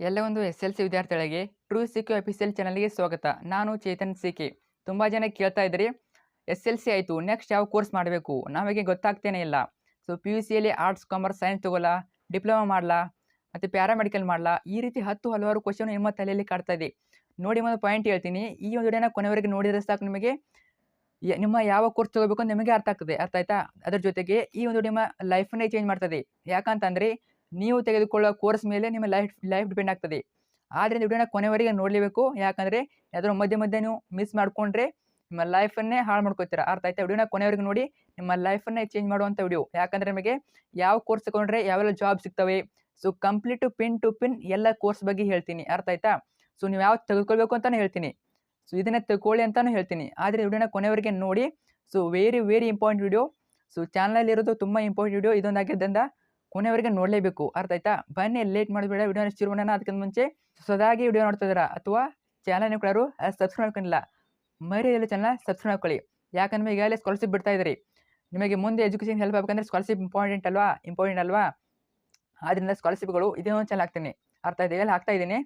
ಎಲ್ಲ ಒಂದು S L C ವಿದ್ಯಾರ್ಥಿಗಳಿಗೆ ಟ್ರೂ ಸಿ ಕ್ಯೂ ಅಫಿಷಿಯಲ್ ಚಾನಲ್ಗೆ ಸ್ವಾಗತ. ನಾನು ಚೇತನ್ ಸಿ ಕೆ ತುಂಬ ಜನ ಕೇಳ್ತಾ ಇದ್ರಿ, ಎಸ್ ಎಲ್ ಸಿ ಆಯಿತು, ನೆಕ್ಸ್ಟ್ ಯಾವ ಕೋರ್ಸ್ ಮಾಡಬೇಕು? ನಮಗೆ ಗೊತ್ತಾಗ್ತೇನೆ ಇಲ್ಲ. ಸೊ, ಪಿ ಯು ಸಿಯಲ್ಲಿ ಆರ್ಟ್ಸ್, ಕಾಮರ್ಸ್, ಸೈನ್ಸ್ ತಗೋಲ್ಲ ಡಿಪ್ಲೊಮಾ ಮಾಡಲಾ, ಮತ್ತು ಪ್ಯಾರಾಮೆಡಿಕಲ್ ಮಾಡಲಾ, ಈ ರೀತಿ ಹತ್ತು ಹಲವಾರು ಕ್ವಶನ್ ನಿಮ್ಮ ತಲೆಯಲ್ಲಿ ಕಾಡ್ತಾ ಇದೆ. ನೋಡಿ ಒಂದು ಪಾಯಿಂಟ್ ಹೇಳ್ತೀನಿ. ಈ ಒಂದು ವಿಡಿಯೋನ ಕೊನೆವರೆಗೆ ನೋಡಿದ್ರೆ ಸಾಕು ನಿಮಗೆ ನಿಮ್ಮ ಯಾವ ಕೋರ್ಸ್ ತಗೋಬೇಕು ನಿಮಗೆ ಅರ್ಥ ಆಗ್ತದೆ. ಅರ್ಥ ಆಯ್ತಾ? ಅದ್ರ ಜೊತೆಗೆ ಈ ಒಂದು ನಿಮ್ಮ ಲೈಫನ್ನೇ ಚೇಂಜ್ ಮಾಡ್ತದೆ. ಯಾಕಂತಂದರೆ ನೀವು ತೆಗೆದುಕೊಳ್ಳುವ ಕೋರ್ಸ್ ಮೇಲೆ ನಿಮ್ಮ ಲೈಫ್ ಲೈಫ್ ಡಿಪೆಂಡ್ ಆಗ್ತದೆ. ಆದ್ದರಿಂದ ವಿಡಿಯೋನ ಕೊನೆವರೆಗೆ ನೋಡಲೇಬೇಕು. ಯಾಕಂದರೆ ಯಾವ್ದಾದ್ರು ಮಧ್ಯೆ ಮಧ್ಯೆ ನೀವು ಮಿಸ್ ಮಾಡಿಕೊಂಡ್ರೆ ನಿಮ್ಮ ಲೈಫನ್ನೇ ಹಾಳು ಮಾಡ್ಕೋತೀರ. ಅರ್ಥ ಆಯ್ತಾ? ವಿಡಿಯೋನ ಕೊನೆವರೆಗೆ ನೋಡಿ ನಿಮ್ಮ ಲೈಫನ್ನೇ ಚೇಂಜ್ ಮಾಡುವಂಥ ವಿಡಿಯೋ ಯಾಕಂದರೆ ನಿಮಗೆ ಯಾವ ಕೋರ್ಸ್ ತಗೊಂಡ್ರೆ ಯಾವೆಲ್ಲ ಜಾಬ್ ಸಿಗ್ತವೆ? So complete pin to pin ಎಲ್ಲ ಕೋರ್ಸ್ ಬಗ್ಗೆ ಹೇಳ್ತೀನಿ. ಅರ್ಥ ಆಯ್ತಾ? ಸೊ ನೀವು ಯಾವ್ದು ತೆಗೆದುಕೊಳ್ಬೇಕು ಅಂತಲೂ ಹೇಳ್ತೀನಿ. ಸೊ ಇದನ್ನೇ ತಗೊಳ್ಳಿ ಅಂತಲೂ ಹೇಳ್ತೀನಿ. ಆದರೆ ವಿಡಿಯೋನ ಕೊನೆವರೆಗೆ ನೋಡಿ. So very very important video so ಚಾನಲಲ್ಲಿರೋದು ತುಂಬ ಇಂಪಾರ್ಟೆಂಟ್ ವಿಡಿಯೋ ಇದೊಂದಾಗಿದ್ದರಿಂದ ಕೊನೆವರೆಗೆ ನೋಡಲೇಬೇಕು. ಅರ್ಥ ಆಯ್ತಾ? ಬನ್ನಿ ಲೇಟ್ ಮಾಡಬೇಡ ವಿಡಿಯೋನ ಶುರು ಮಾಡೋಣ. ಅದಕ್ಕಿಂತ ಮುಂಚೆ ಸದಾಗಿ ವಿಡಿಯೋ ನೋಡ್ತಾ ಇದ್ದೀರಾ ಅಥವಾ ಚಾನಲ್ ನೋಡೋರು ಸಬ್ಸ್ಕ್ರೈಬ್ ಮಾಡ್ಕೊಂಡಿಲ್ಲ ಮರೆಯಲ್ಲ ಚಾನಲ್ ಸಬ್ಸ್ಕ್ರೈಬ್ ಮಾಡ್ಕೊಳ್ಳಿ. ಯಾಕಂದ್ರೆ ಈಗಾಗಲೇ ಸ್ಕಾಲರ್ಶಿಪ್ ಬಿಡ್ತಾ ಇದ್ದೀರಿ. ನಿಮಗೆ ಮುಂದೆ ಎಜುಕೇಷನ್ ಹೆಲ್ಪ್ ಆಗಬೇಕಂದ್ರೆ ಸ್ಕಾಲರ್ಶಿಪ್ ಇಂಪಾರ್ಟೆಂಟ್ ಅಲ್ವಾ? ಇಂಪಾರ್ಟೆಂಟ್ ಅಲ್ವಾ? ಆದ್ದರಿಂದ ಸ್ಕಾಲರ್ಶಿಪ್ಗಳು ಇದೇ ಒಂದು ಚಾನಲ್ ಹಾಕ್ತೀನಿ. ಅರ್ಥ ಆಯ್ತು? ಎಲ್ಲ ಹಾಕ್ತಾ ಇದ್ದೀನಿ.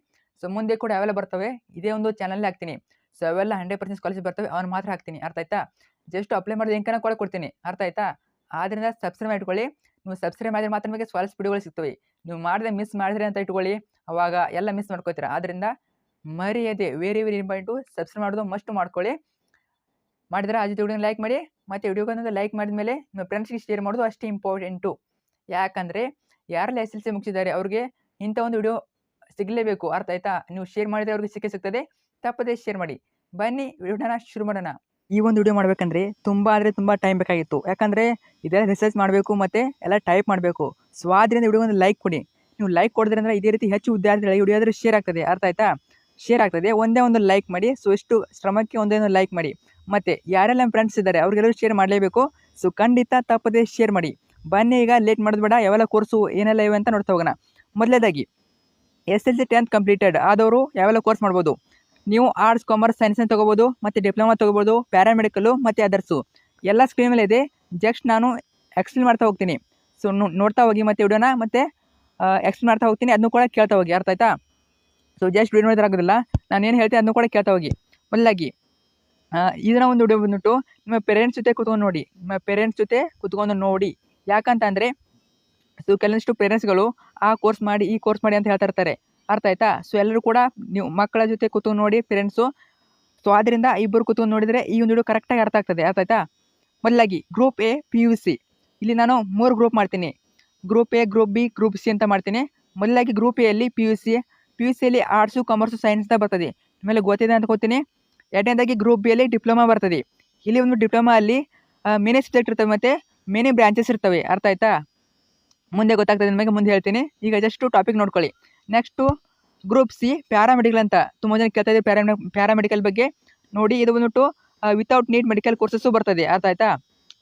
ಸೊ ಮುಂದೆ ಕೂಡ ಅವೆಲ್ಲ ಬರ್ತವೆ. ಇದೇ ಒಂದು ಚಾನಲ್ ಹಾಕ್ತೀನಿ. ಸೊ ಅವೆಲ್ಲ ಹಂಡ್ರೆಡ್ ಪರ್ಸೆಂಟ್ ಸ್ಕಾಲರ್ಶಿಪ್ ಬರ್ತವೆ. ಅವ್ನು ಮಾತ್ರ ಹಾಕ್ತೀನಿ. ಅರ್ಥ ಆಯ್ತಾ? ಜಸ್ಟ್ ಅಪ್ಲೈ ಮಾಡಿದ ಲಿಂಕನ್ನು ಕೂಡ ಕೊಡ್ತೀನಿ. ಅರ್ಥ ಆಯ್ತಾ? ಆದ್ದರಿಂದ ಸಬ್ಸ್ಕ್ರೈಬ್ ಮಾಡ್ಕೊಳ್ಳಿ. ನೀವು ಸಬ್ಸ್ಕ್ರೈಬ್ ಮಾಡಿದ್ರೆ ಮಾತ್ರ ನಿಮಗೆ ಸ್ವಲ್ಪ ವಿಡಿಯೋಗಳು ಸಿಗ್ತವೆ. ನೀವು ಮಾಡಿದ್ರೆ ಮಿಸ್ ಮಾಡಿದ್ರೆ ಅಂತ ಇಟ್ಕೊಳ್ಳಿ. ಅವಾಗ ಎಲ್ಲ ಮಿಸ್ ಮಾಡ್ಕೋತೀರ. ಆದ್ದರಿಂದ ಮರ್ಯಾದೆ ವೆರಿ ವೆರಿ ಇಂಪಾರ್ಟೆಂಟು ಸಬ್ಸ್ಕ್ರೈಬ್ ಮಾಡೋದು ಮಸ್ಟ್ ಮಾಡ್ಕೊಳ್ಳಿ. ಮಾಡಿದ್ರೆ ಆ ಜೊತೆ ಲೈಕ್ ಮಾಡಿ. ಮತ್ತು ವಿಡಿಯೋಗೊಂದು ಲೈಕ್ ಮಾಡಿದ ಮೇಲೆ ನಿಮ್ಮ ಫ್ರೆಂಡ್ಸ್ಗೆ ಶೇರ್ ಮಾಡೋದು ಅಷ್ಟೇ ಇಂಪಾರ್ಟೆಂಟು ಯಾಕಂದರೆ ಯಾರೆಲ್ಲ ಎಸ್ ಎಲ್ ಸಿ ಮುಗಿಸಿದ್ದಾರೆ ಅವ್ರಿಗೆ ಇಂಥ ಒಂದು ವಿಡಿಯೋ ಸಿಗಲೇಬೇಕು. ಅರ್ಥ ಆಯ್ತಾ? ನೀವು ಶೇರ್ ಮಾಡಿದರೆ ಅವ್ರಿಗೆ ಸಿಕ್ಕೇ ಸಿಗ್ತದೆ. ತಪ್ಪದೇ ಶೇರ್ ಮಾಡಿ. ಬನ್ನಿ, ವಿಡಿಯೋನ ಶುರು ಮಾಡೋಣ. ಈ ಒಂದು ವಿಡಿಯೋ ಮಾಡಬೇಕಂದ್ರೆ ತುಂಬ ಅಂದರೆ ತುಂಬ ಟೈಮ್ ಬೇಕಾಗಿತ್ತು. ಯಾಕಂದರೆ ಇದೆಲ್ಲ ರಿಸರ್ಚ್ ಮಾಡಬೇಕು ಮತ್ತು ಎಲ್ಲ ಟೈಪ್ ಮಾಡಬೇಕು. ಸೊ ಆದ್ದರಿಂದ ವಿಡಿಯೋ ಒಂದು ಲೈಕ್ ಕೊಡಿ. ನೀವು ಲೈಕ್ ಕೊಡಿದ್ರಿಂದ ಇದೇ ರೀತಿ ಹೆಚ್ಚು ವಿದ್ಯಾರ್ಥಿಗಳಿಗೆ ವಿಡಿಯೋ ಆದರೆ ಶೇರ್ ಆಗ್ತದೆ. ಅರ್ಥ ಆಯ್ತಾ? ಶೇರ್ ಆಗ್ತದೆ. ಒಂದೇ ಒಂದು ಲೈಕ್ ಮಾಡಿ. ಸೊ ಎಷ್ಟು ಶ್ರಮಕ್ಕೆ ಒಂದೇ ಒಂದು ಲೈಕ್ ಮಾಡಿ. ಮತ್ತು ಯಾರೆಲ್ಲ ನಮ್ಮ ಫ್ರೆಂಡ್ಸ್ ಇದ್ದಾರೆ, ಅವ್ರಿಗೆಲ್ಲರೂ ಶೇರ್ ಮಾಡಲೇಬೇಕು. ಸೊ ಖಂಡಿತ ತಪ್ಪದೇ ಶೇರ್ ಮಾಡಿ. ಬನ್ನಿ ಈಗ ಲೇಟ್ ಮಾಡೋದು ಬೇಡ. ಯಾವೆಲ್ಲ ಕೋರ್ಸು ಏನೆಲ್ಲ ಇವೆ ಅಂತ ನೋಡ್ತಾ ಹೋಗೋಣ. ಮೊದಲೇದಾಗಿ S L C tenth completed ಆದವರು ಯಾವೆಲ್ಲ ಕೋರ್ಸ್ ಮಾಡ್ಬೋದು? ನೀವು ಆರ್ಟ್ಸ್ ಕಾಮರ್ಸ್ ಸೈನ್ಸ್ನ ತೊಗೋಬೋದು, ಮತ್ತು ಡಿಪ್ಲೊಮಾ ತೊಗೋಬೋದು ಪ್ಯಾರಾಮೆಡಿಕಲ್ಲು ಮತ್ತು ಅದರ್ಸು ಎಲ್ಲ ಸ್ಕ್ರೀನ್ ಮೇಲೆ ಇದೆ. ಜಸ್ಟ್ ನಾನು ಎಕ್ಸ್ಪ್ಲೇನ್ ಮಾಡ್ತಾ ಹೋಗ್ತೀನಿ. ಸೊ ನೋಡ್ತಾ ಹೋಗಿ ಮತ್ತು ವಿಡಿಯೋನ, ಮತ್ತು ಎಕ್ಸ್ಪ್ಲೇನ್ ಮಾಡ್ತಾ ಹೋಗ್ತೀನಿ. ಅದನ್ನು ಕೂಡ ಕೇಳ್ತಾ ಹೋಗಿ, ಅರ್ಥ ಆಯ್ತಾ? ಸೊ ಜಸ್ಟ್ ವಿಡಿಯೋ ಆಗೋದಿಲ್ಲ. ನಾನು ಏನು ಹೇಳ್ತೀನಿ ಅದನ್ನು ಕೂಡ ಕೇಳ್ತಾ ಹೋಗಿ. ಮೊದಲಾಗಿ ಇದನ್ನ ಒಂದು ವಿಡಿಯೋ ಬಂದ್ಬಿಟ್ಟು ನಿಮ್ಮ ಪೇರೆಂಟ್ಸ್ ಜೊತೆ ಕೂತ್ಕೊಂಡು ನೋಡಿ. ನಿಮ್ಮ ಪೇರೆಂಟ್ಸ್ ಜೊತೆ ಕೂತ್ಕೊಂಡು ನೋಡಿ. ಯಾಕಂತಂದರೆ, ಸೊ, ಕೆಲವೊಂದಿಷ್ಟು ಪೇರೆಂಟ್ಸ್ಗಳು ಆ ಕೋರ್ಸ್ ಮಾಡಿ, ಈ ಕೋರ್ಸ್ ಮಾಡಿ ಅಂತ ಹೇಳ್ತಾ ಇರ್ತಾರೆ. ಅರ್ಥ ಆಯ್ತಾ? ಸೊ ಎಲ್ಲರೂ ಕೂಡ ನೀವು ಮಕ್ಕಳ ಜೊತೆ ಕೂತು ನೋಡಿ ಪೇರೆಂಟ್ಸು ಸೊ ಆದ್ದರಿಂದ ಇಬ್ಬರು ಕೂತು ನೋಡಿದರೆ ಈ ಒಂದು ವಿಡಿಯೋ ಕರೆಕ್ಟಾಗಿ ಅರ್ಥ ಆಗ್ತದೆ. ಅರ್ಥ ಆಯ್ತಾ? ಮೊದಲಾಗಿ group A P U C ಇಲ್ಲಿ ನಾನು ಮೂರು ಗ್ರೂಪ್ ಮಾಡ್ತೀನಿ. Group A group B group C ಅಂತ ಮಾಡ್ತೀನಿ. ಮೊದಲಾಗಿ ಗ್ರೂಪ್ ಎಲ್ಲಿ P U C P U ಸಿಯಲ್ಲಿ ಆರ್ಟ್ಸು ಕಾಮರ್ಸು ಸೈನ್ಸ್ ಅಂತ ಬರ್ತದೆ. ಆಮೇಲೆ ಗೊತ್ತಿದೆ ಅಂತ ಗೊತ್ತೀನಿ. ಎರಡನೇದಾಗಿ ಗ್ರೂಪ್ ಬಿಯಲ್ಲಿ ಡಿಪ್ಲೊಮಾ ಬರ್ತದೆ. ಇಲ್ಲಿ ಒಂದು ಡಿಪ್ಲೊಮಾ ಅಲ್ಲಿ ಮೇನೆ ಸಬ್ಜೆಕ್ಟ್ ಇರ್ತವೆ ಮತ್ತು ಮೇನೆ ಬ್ರಾಂಚಸ್ ಇರ್ತವೆ. ಅರ್ಥ ಆಯ್ತಾ? ಮುಂದೆ ಗೊತ್ತಾಗ್ತದೆ ನಿಮಗೆ, ಮುಂದೆ ಹೇಳ್ತೀನಿ. ಈಗ ಜಸ್ಟು ಟಾಪಿಕ್ ನೋಡ್ಕೊಳ್ಳಿ. ನೆಕ್ಸ್ಟು ಗ್ರೂಪ್ ಸಿ ಪ್ಯಾರಾಮೆಡಿಕಲ್ ಅಂತ ತುಂಬ ಜನ ಕೇಳ್ತಾ ಇದ್ದೀವಿ ಪ್ಯಾರಾ ಪ್ಯಾರಾಮೆಡಿಕಲ್ ಬಗ್ಗೆ. ನೋಡಿ, ಇದು ಬಂದ್ಬಿಟ್ಟು ವಿತೌಟ್ ನೀಟ್ ಮೆಡಿಕಲ್ ಕೋರ್ಸಸ್ಸು ಬರ್ತದೆ. ಅರ್ಥ ಆಯ್ತಾ?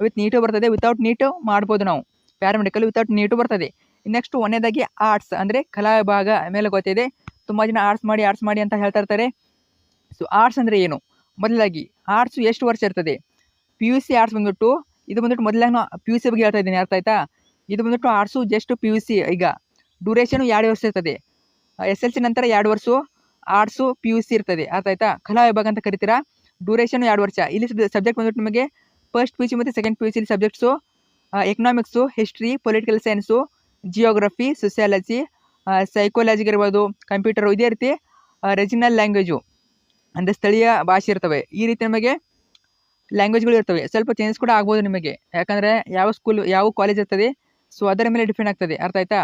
ವಿತ್ ನೀಟು ಬರ್ತದೆ ವಿತೌಟ್ ನೀಟು ಮಾಡ್ಬೋದು ನಾವು. ಪ್ಯಾರಾಮೆಡಿಕಲ್ ವಿತೌಟ್ ನೀಟು ಬರ್ತದೆ. ನೆಕ್ಸ್ಟ್ ಒಂದನೇದಾಗಿ ಆರ್ಟ್ಸ್ ಅಂದರೆ ಕಲಾ ವಿಭಾಗ ಮೇಲೆ ಗೊತ್ತಿದೆ. ತುಂಬ ಜನ ಆರ್ಟ್ಸ್ ಮಾಡಿ ಆರ್ಟ್ಸ್ ಮಾಡಿ ಅಂತ ಹೇಳ್ತಾ ಇರ್ತಾರೆ. ಸೊ ಆರ್ಟ್ಸ್ ಅಂದರೆ ಏನು? ಮೊದಲಾಗಿ ಆರ್ಟ್ಸು ಎಷ್ಟು ವರ್ಷ ಇರ್ತದೆ? ಪಿ ಯು ಸಿ ಆರ್ಟ್ಸ್ ಬಂದ್ಬಿಟ್ಟು, ಇದು ಬಂದ್ಬಿಟ್ಟು ಮೊದಲಾಗಿ ನಾವು ಪಿ ಯು ಸಿ ಬಗ್ಗೆ ಹೇಳ್ತಾ ಇದ್ದೀನಿ. ಅರ್ಥ ಆಯ್ತಾ? ಇದು ಬಂದ್ಬಿಟ್ಟು arts just P U C ಈಗ. ಡ್ಯೂರೇಷನು ಎರಡು ವರ್ಷ ಇರ್ತದೆ. ಎಸ್ ಎಲ್ ಸಿ ನಂತರ ಎರಡು ವರ್ಷ ಆರ್ಟ್ಸು ಪಿ ಯು ಸಿ ಇರ್ತದೆ. ಆಯ್ತಾ? ಕಲಾ ವಿಭಾಗ ಅಂತ ಕರಿತೀರಾ? ಡ್ಯೂರೇಷನ್ ಎರಡು ವರ್ಷ. ಇಲ್ಲಿ ಸಬ್ಜೆಕ್ಟ್ ಬಂದ್ಬಿಟ್ಟು ನಿಮಗೆ ಫಸ್ಟ್ ಪಿ ಯು ಮತ್ತು second P U C subjects economics history political science geography psychology ಇರ್ಬೋದು ಕಂಪ್ಯೂಟರು ಇದೇ ರೀತಿ ರೆಜಿನಲ್ ಲ್ಯಾಂಗ್ವೇಜು ಅಂದರೆ ಸ್ಥಳೀಯ ಭಾಷೆ ಇರ್ತವೆ. ಈ ರೀತಿ ನಮಗೆ ಲ್ಯಾಂಗ್ವೇಜ್ಗಳು ಇರ್ತವೆ. ಸ್ವಲ್ಪ ಚೇಂಜ್ ಕೂಡ ಆಗ್ಬೋದು ನಿಮಗೆ. ಯಾಕಂದರೆ ಯಾವ ಸ್ಕೂಲ್ ಯಾವ ಕಾಲೇಜ್ ಇರ್ತದೆ ಸೊ ಅದರ ಮೇಲೆ ಡಿಪೆಂಡ್ ಆಗ್ತದೆ. ಅರ್ಥ ಆಯ್ತಾ?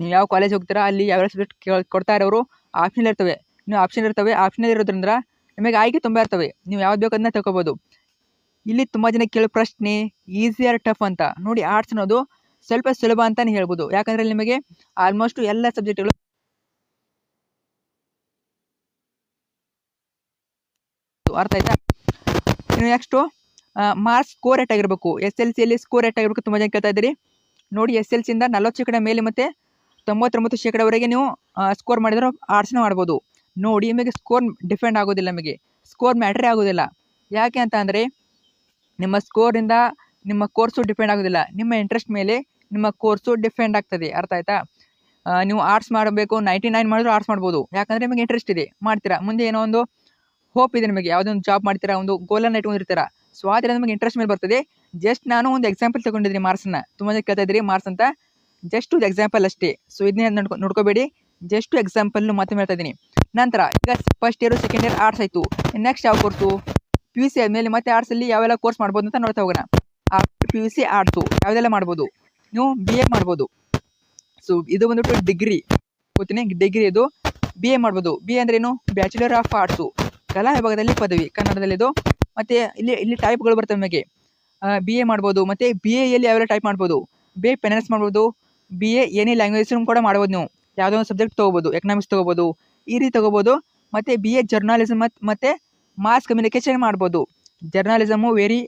ನೀವು ಯಾವ ಕಾಲೇಜ್ ಹೋಗ್ತೀರಾ, ಅಲ್ಲಿ ಯಾವ್ಯಾವ ಸಬ್ಜೆಕ್ಟ್ ಕೇಳ್ ಕೊಡ್ತಾ ಇರೋರು ಆಪ್ಷನ್ ಇರ್ತವೆ. ನೀವು ಆಪ್ಷನ್ ಇರ್ತವೆ ಆಪ್ಷನ್ ಇರೋದ್ರಿಂದ ನಿಮಗೆ ಆಯ್ಕೆ ತುಂಬ ಇರ್ತವೆ. ನೀವು ಯಾವ್ದು ಬೇಕು ಅದನ್ನ ತಗೋಬೋದು ಇಲ್ಲಿ ತುಂಬ ಜನ ಕೇಳೋ ಪ್ರಶ್ನೆ ಈಸಿ ಆರ್ ಟಫ್ ಅಂತ. ನೋಡಿ ಆರ್ಟ್ಸ್ ಅನ್ನೋದು ಸ್ವಲ್ಪ ಸುಲಭ ಅಂತಲೇ ಹೇಳ್ಬೋದು. ಯಾಕಂದರೆ ನಿಮಗೆ ಆಲ್ಮೋಸ್ಟ್ ಎಲ್ಲ ಸಬ್ಜೆಕ್ಟ್ಗಳು ಅರ್ಥ ಆಯ್ತಾ? ಇನ್ನು ನೆಕ್ಸ್ಟು ಮಾರ್ಕ್ಸ್ ಸ್ಕೋರ್ ಆಗಿರಬೇಕು. ಎಸ್ ಎಲ್ ಸಿಯಲ್ಲಿ ಸ್ಕೋರ್ ಆಗಿರಬೇಕು. ತುಂಬ ಜನ ಕೇಳ್ತಾ ಇದ್ದೀರಿ. ನೋಡಿ ಎಸ್ ಎಲ್ ಸಿಯಿಂದ ನಲವತ್ತು ಶೇಕಡ ಮೇಲೆ ಮತ್ತು ತೊಂಬತ್ತೊಂಬತ್ತು ಶೇಕಡವರೆಗೆ ನೀವು ಸ್ಕೋರ್ ಮಾಡಿದ್ರೆ ಆರ್ಟ್ಸ್ನ ಮಾಡ್ಬೋದು. ನೋಡಿ, ನಿಮಗೆ ಸ್ಕೋರ್ ಡಿಫೆಂಡ್ ಆಗೋದಿಲ್ಲ ನಮಗೆ. ಸ್ಕೋರ್ ಮ್ಯಾಟ್ರೇ ಆಗೋದಿಲ್ಲ. ಯಾಕೆ ಅಂತ ಅಂದರೆ, ನಿಮ್ಮ ಸ್ಕೋರಿಂದ ನಿಮ್ಮ ಕೋರ್ಸು ಡಿಪೆಂಡ್ ಆಗೋದಿಲ್ಲ. ನಿಮ್ಮ ಇಂಟ್ರೆಸ್ಟ್ ಮೇಲೆ ನಿಮ್ಮ ಕೋರ್ಸು ಡಿಫೆಂಡ್ ಆಗ್ತದೆ. ಅರ್ಥ ಆಯ್ತಾ? ನೀವು ಆರ್ಟ್ಸ್ ಮಾಡಬೇಕು ನೈಂಟಿ ನೈನ್ ಮಾಡಿದ್ರು ಆರ್ಟ್ಸ್ ಮಾಡ್ಬೋದು. ಯಾಕಂದರೆ ನಿಮಗೆ ಇಂಟ್ರೆಸ್ಟ್ ಇದೆ. ಮಾಡ್ತೀರಾ? ಮುಂದೆ ಏನೋ ಒಂದು ಹೋಪ್ ಇದೆ ನಿಮಗೆ. ಯಾವುದೋ ಒಂದು ಜಾಬ್ ಮಾಡ್ತೀರಾ? ಒಂದು ಗೋಲನ್ನು ಇಟ್ಕೊಂಡಿರ್ತೀರಾ? ಸೊ ಆದರೆ ನಿಮಗೆ ಇಂಟ್ರೆಸ್ಟ್ ಮೇಲೆ ಬರ್ತದೆ. ಜಸ್ಟ್ ನಾನು ಒಂದು ಎಕ್ಸಾಂಪಲ್ ತಗೊಂಡಿದ್ದೀನಿ ಮಾರ್ಕ್ಸನ್ನ. ತುಂಬ ಕೇಳ್ತಾ ಇದ್ದೀರಿ ಮಾರ್ಕ್ಸ್ ಅಂತ. ಜಸ್ಟ್ ಒಂದು ಎಕ್ಸಾಂಪಲ್ ಅಷ್ಟೇ. ಸೊ ಇದನ್ನೇ ನೋಡ್ಕೊ, ನೋಡ್ಕೋಬೇಡಿ. ಜಸ್ಟ್ ಎಕ್ಸಾಂಪಲ್ ಮತ್ತೆ ಹೇಳ್ತಾ ಇದ್ದೀನಿ. ನಂತರ, ಈಗ first year second year arts ಆಯಿತು. ನೆಕ್ಸ್ಟ್ ಯಾವ ಕೋರ್ಸು ಪಿ ಯು ಸಿ ಆದಮೇಲೆ ಮತ್ತೆ ಆರ್ಟ್ಸಲ್ಲಿ ಯಾವೆಲ್ಲ ಕೋರ್ಸ್ ಮಾಡ್ಬೋದು ಅಂತ ನೋಡ್ತಾ ಹೋಗೋಣ. ಪಿ ಯು ಸಿ ಆರ್ಟ್ಸು ಯಾವುದೆಲ್ಲ ಮಾಡ್ಬೋದು? ನೀವು ಬಿ ಎ ಮಾಡ್ಬೋದು. ಸೊ ಇದು ಬಂದ್ಬಿಟ್ಟು ಡಿಗ್ರಿ ಗೊತ್ತೀನಿ? ಡಿಗ್ರಿ ಇದು ಬಿ ಎ ಮಾಡ್ಬೋದು. ಬಿ ಎ ಅಂದ್ರೆ ಏನು? ಬ್ಯಾಚುಲರ್ ಆಫ್ ಆರ್ಟ್ಸು ಕಲಾ ವಿಭಾಗದಲ್ಲಿ ಪದವಿ, ಕನ್ನಡದಲ್ಲಿ ಇದು. ಮತ್ತು ಇಲ್ಲಿ ಇಲ್ಲಿ ಟೈಪ್ಗಳು ಬರ್ತವೆ ನಮಗೆ. ಬಿ ಎ ಮಾಡ್ಬೋದು. ಮತ್ತು ಬಿ ಎಲ್ಲಿ ಯಾವೆಲ್ಲ ಟೈಪ್ ಮಾಡ್ಬೋದು? ಬಿ ಎ ಫೈನಾನ್ಸ್ ಮಾಡ್ಬೋದು. ಬಿ ಎ ಎನಿ ಲ್ಯಾಂಗ್ವೇಜ್ ಕೂಡ ಮಾಡ್ಬೋದು ನೀವು. ಯಾವುದೋ ಒಂದು ಸಬ್ಜೆಕ್ಟ್ ತೊಗೋಬೋದು ಎಕನಾಮಿಕ್ಸ್ ತೊಗೋಬೋದು, ಈ ರೀತಿ ತೊಗೋಬೋದು. ಮತ್ತು ಬಿ ಎ ಜರ್ನಲಿಸಮ್ ಮತ್ತು ಮತ್ತು ಮಾಸ್ ಕಮ್ಯುನಿಕೇಷನ್ ಮಾಡ್ಬೋದು. ಜರ್ನಲಿಸಮು ವೆರಿ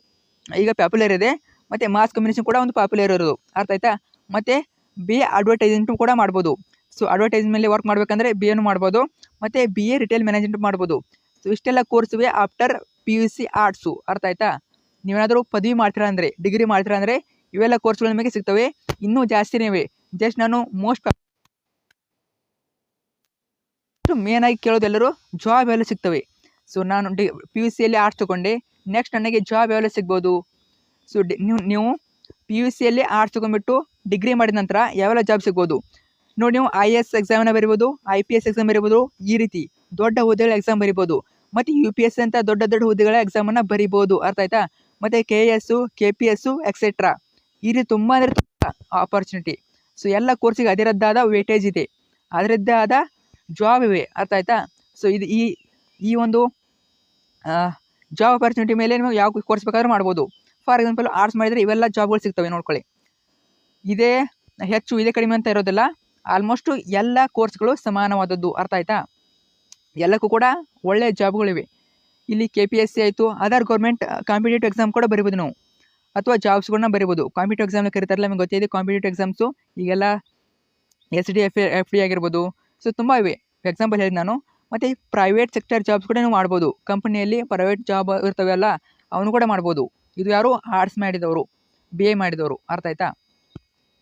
ಈಗ ಪಾಪ್ಯುಲರ್ ಇದೆ. ಮತ್ತು ಮಾಸ್ ಕಮ್ಯುನಿಕೇಷನ್ ಕೂಡ ಒಂದು ಪಾಪ್ಯುಲರ್ ಇರೋದು. ಅರ್ಥ ಆಯ್ತಾ? ಮತ್ತು ಬಿ ಎ ಅಡ್ವರ್ಟೈಸ್ಮೆಂಟು ಕೂಡ ಮಾಡ್ಬೋದು. ಸೊ ಅಡ್ವರ್ಟೈಸ್ಮೆಂಟ್ ಮೇಲೆ ವರ್ಕ್ ಮಾಡಬೇಕಂದ್ರೆ ಬಿ ಎನು ಮಾಡ್ಬೋದು. ಮತ್ತು ಬಿ ಎ ರಿಟೇಲ್ ಮ್ಯಾನೇಜ್ಮೆಂಟ್ ಮಾಡ್ಬೋದು. ಸೊ ಇಷ್ಟೆಲ್ಲ ಕೋರ್ಸ್ ಇವೆ after P U C arts ಅರ್ಥ ಆಯ್ತಾ? ನೀವೇನಾದರೂ ಪದವಿ ಮಾಡ್ತೀರಾ ಅಂದರೆ ಡಿಗ್ರಿ ಮಾಡ್ತೀರಾ ಅಂದರೆ ಇವೆಲ್ಲ ಕೋರ್ಸ್ಗಳು ನಿಮಗೆ ಸಿಗ್ತವೆ. ಇನ್ನೂ ಜಾಸ್ತಿನೇ ಇವೆ ಜಸ್ಟ್ ನಾನು ಮೋಸ್ಟ್ ಮೇನ್ ಆಗಿ ಕೇಳೋದೆಲ್ಲರೂ ಜಾಬ್ ಎಲ್ಲ ಸಿಗ್ತವೆ. ಸೊ ನಾನು ಡಿ ಪಿ ಯು ಸಿಯಲ್ಲಿ ಆರ್ಟ್ಸ್ ತೊಗೊಂಡೆ. ನೆಕ್ಸ್ಟ್ ನನಗೆ ಜಾಬ್ ಯಾವೆಲ್ಲ ಸಿಗ್ಬೋದು? ಸೊ ಡಿ ನೀವು ಪಿ ಯು ಸಿಯಲ್ಲಿ ಆರ್ಟ್ಸ್ ತೊಗೊಂಡ್ಬಿಟ್ಟು ಡಿಗ್ರಿ ಮಾಡಿದ ನಂತರ ಯಾವೆಲ್ಲ ಜಾಬ್ ಸಿಗ್ಬೋದು? ನೋಡಿ ನೀವು ಐ ಎ ಎಸ್ನ ಬರಿಬೋದು ಐ ಪಿ ಎಸ್ ಎಕ್ಸಾಮ್ ಬರಿಬೋದು, ಈ ರೀತಿ ದೊಡ್ಡ ಹುದ್ದೆಗಳ ಎಕ್ಸಾಮ್ ಬರಿಬೋದು. ಮತ್ತು ಯು ಪಿ ಎಸ್ ಅಂತ ದೊಡ್ಡ ದೊಡ್ಡ ಹುದ್ದೆಗಳ ಎಕ್ಸಾಮನ್ನು ಬರಿಬೋದು. ಅರ್ಥ ಆಯ್ತಾ? ಮತ್ತು K S K P S etcetera ಈ ರೀತಿ ತುಂಬ ಅಂದರೆ ತುಂಬ ಆಪರ್ಚುನಿಟಿ ಸೊ ಎಲ್ಲ ಕೋರ್ಸಿಗೆ ಅದರದ್ದಾದ ವೇಟೇಜ್ ಇದೆ. ಅದರದ್ದೇ ಆದ ಜಾಬ್ ಇವೆ. ಅರ್ಥ ಆಯ್ತಾ? ಸೊ ಇದು ಈ ಈ ಒಂದು ಜಾಬ್ ಆಪರ್ಚುನಿಟಿ ಮೇಲೆ ನಿಮಗೆ ಯಾವ ಕೋರ್ಸ್ ಬೇಕಾದ್ರೂ ಮಾಡ್ಬೋದು. ಫಾರ್ ಎಕ್ಸಾಂಪಲ್ ಆರ್ಟ್ಸ್ ಮಾಡಿದರೆ ಇವೆಲ್ಲ ಜಾಬ್ಗಳು ಸಿಗ್ತವೆ, ನೋಡ್ಕೊಳ್ಳಿ. ಇದೇ ಹೆಚ್ಚು, ಇದೇ ಕಡಿಮೆ ಅಂತ ಇರೋದಿಲ್ಲ. ಆಲ್ಮೋಸ್ಟು ಎಲ್ಲ ಕೋರ್ಸ್ಗಳು ಸಮಾನವಾದದ್ದು. ಅರ್ಥ ಆಯ್ತಾ? ಎಲ್ಲಕ್ಕೂ ಕೂಡ ಒಳ್ಳೆಯ ಜಾಬ್ಗಳಿವೆ ಇಲ್ಲಿ ಕೆ ಪಿ ಎಸ್ ಸಿ ಆಯಿತು. ಅದರ್ ಗೌರ್ಮೆಂಟ್ ಕಾಂಪಿಟೇಟಿವ್ ಎಕ್ಸಾಮ್ ಕೂಡ ಬರಿಬೋದು ನಾವು. ಅಥವಾ ಜಾಬ್ಸ್ಗಳನ್ನ ಬರಿಬೋದು. ಕಾಂಪಿಟೇಟಿವ್ ಎಕ್ಸಾಮ್ನ ಕರೀತಾರಲ್ಲ ನಮಗೆ ಗೊತ್ತಿದೆ ಕಾಂಪಿಟೇಟಿವ್ ಎಕ್ಸಾಮ್ಸು ಈಗೆಲ್ಲ S D F F D ಆಗಿರ್ಬೋದು. ಸೊ ತುಂಬ ಇವೆ. ಎಕ್ಸಾಂಪಲ್ ಹೇಳಿ ನಾನು. ಮತ್ತು ಪ್ರೈವೇಟ್ ಸೆಕ್ಟರ್ ಜಾಬ್ಸ್ ಕೂಡ ನೀವು ಮಾಡ್ಬೋದು. ಕಂಪ್ನಿಯಲ್ಲಿ ಪ್ರೈವೇಟ್ ಜಾಬ್ ಇರ್ತವೆಲ್ಲ ಅವನು ಕೂಡ ಮಾಡ್ಬೋದು. ಇದು ಯಾರು ಆರ್ಟ್ಸ್ ಮಾಡಿದವರು ಬಿ ಎ ಮಾಡಿದವರು. ಅರ್ಥ ಆಯ್ತಾ?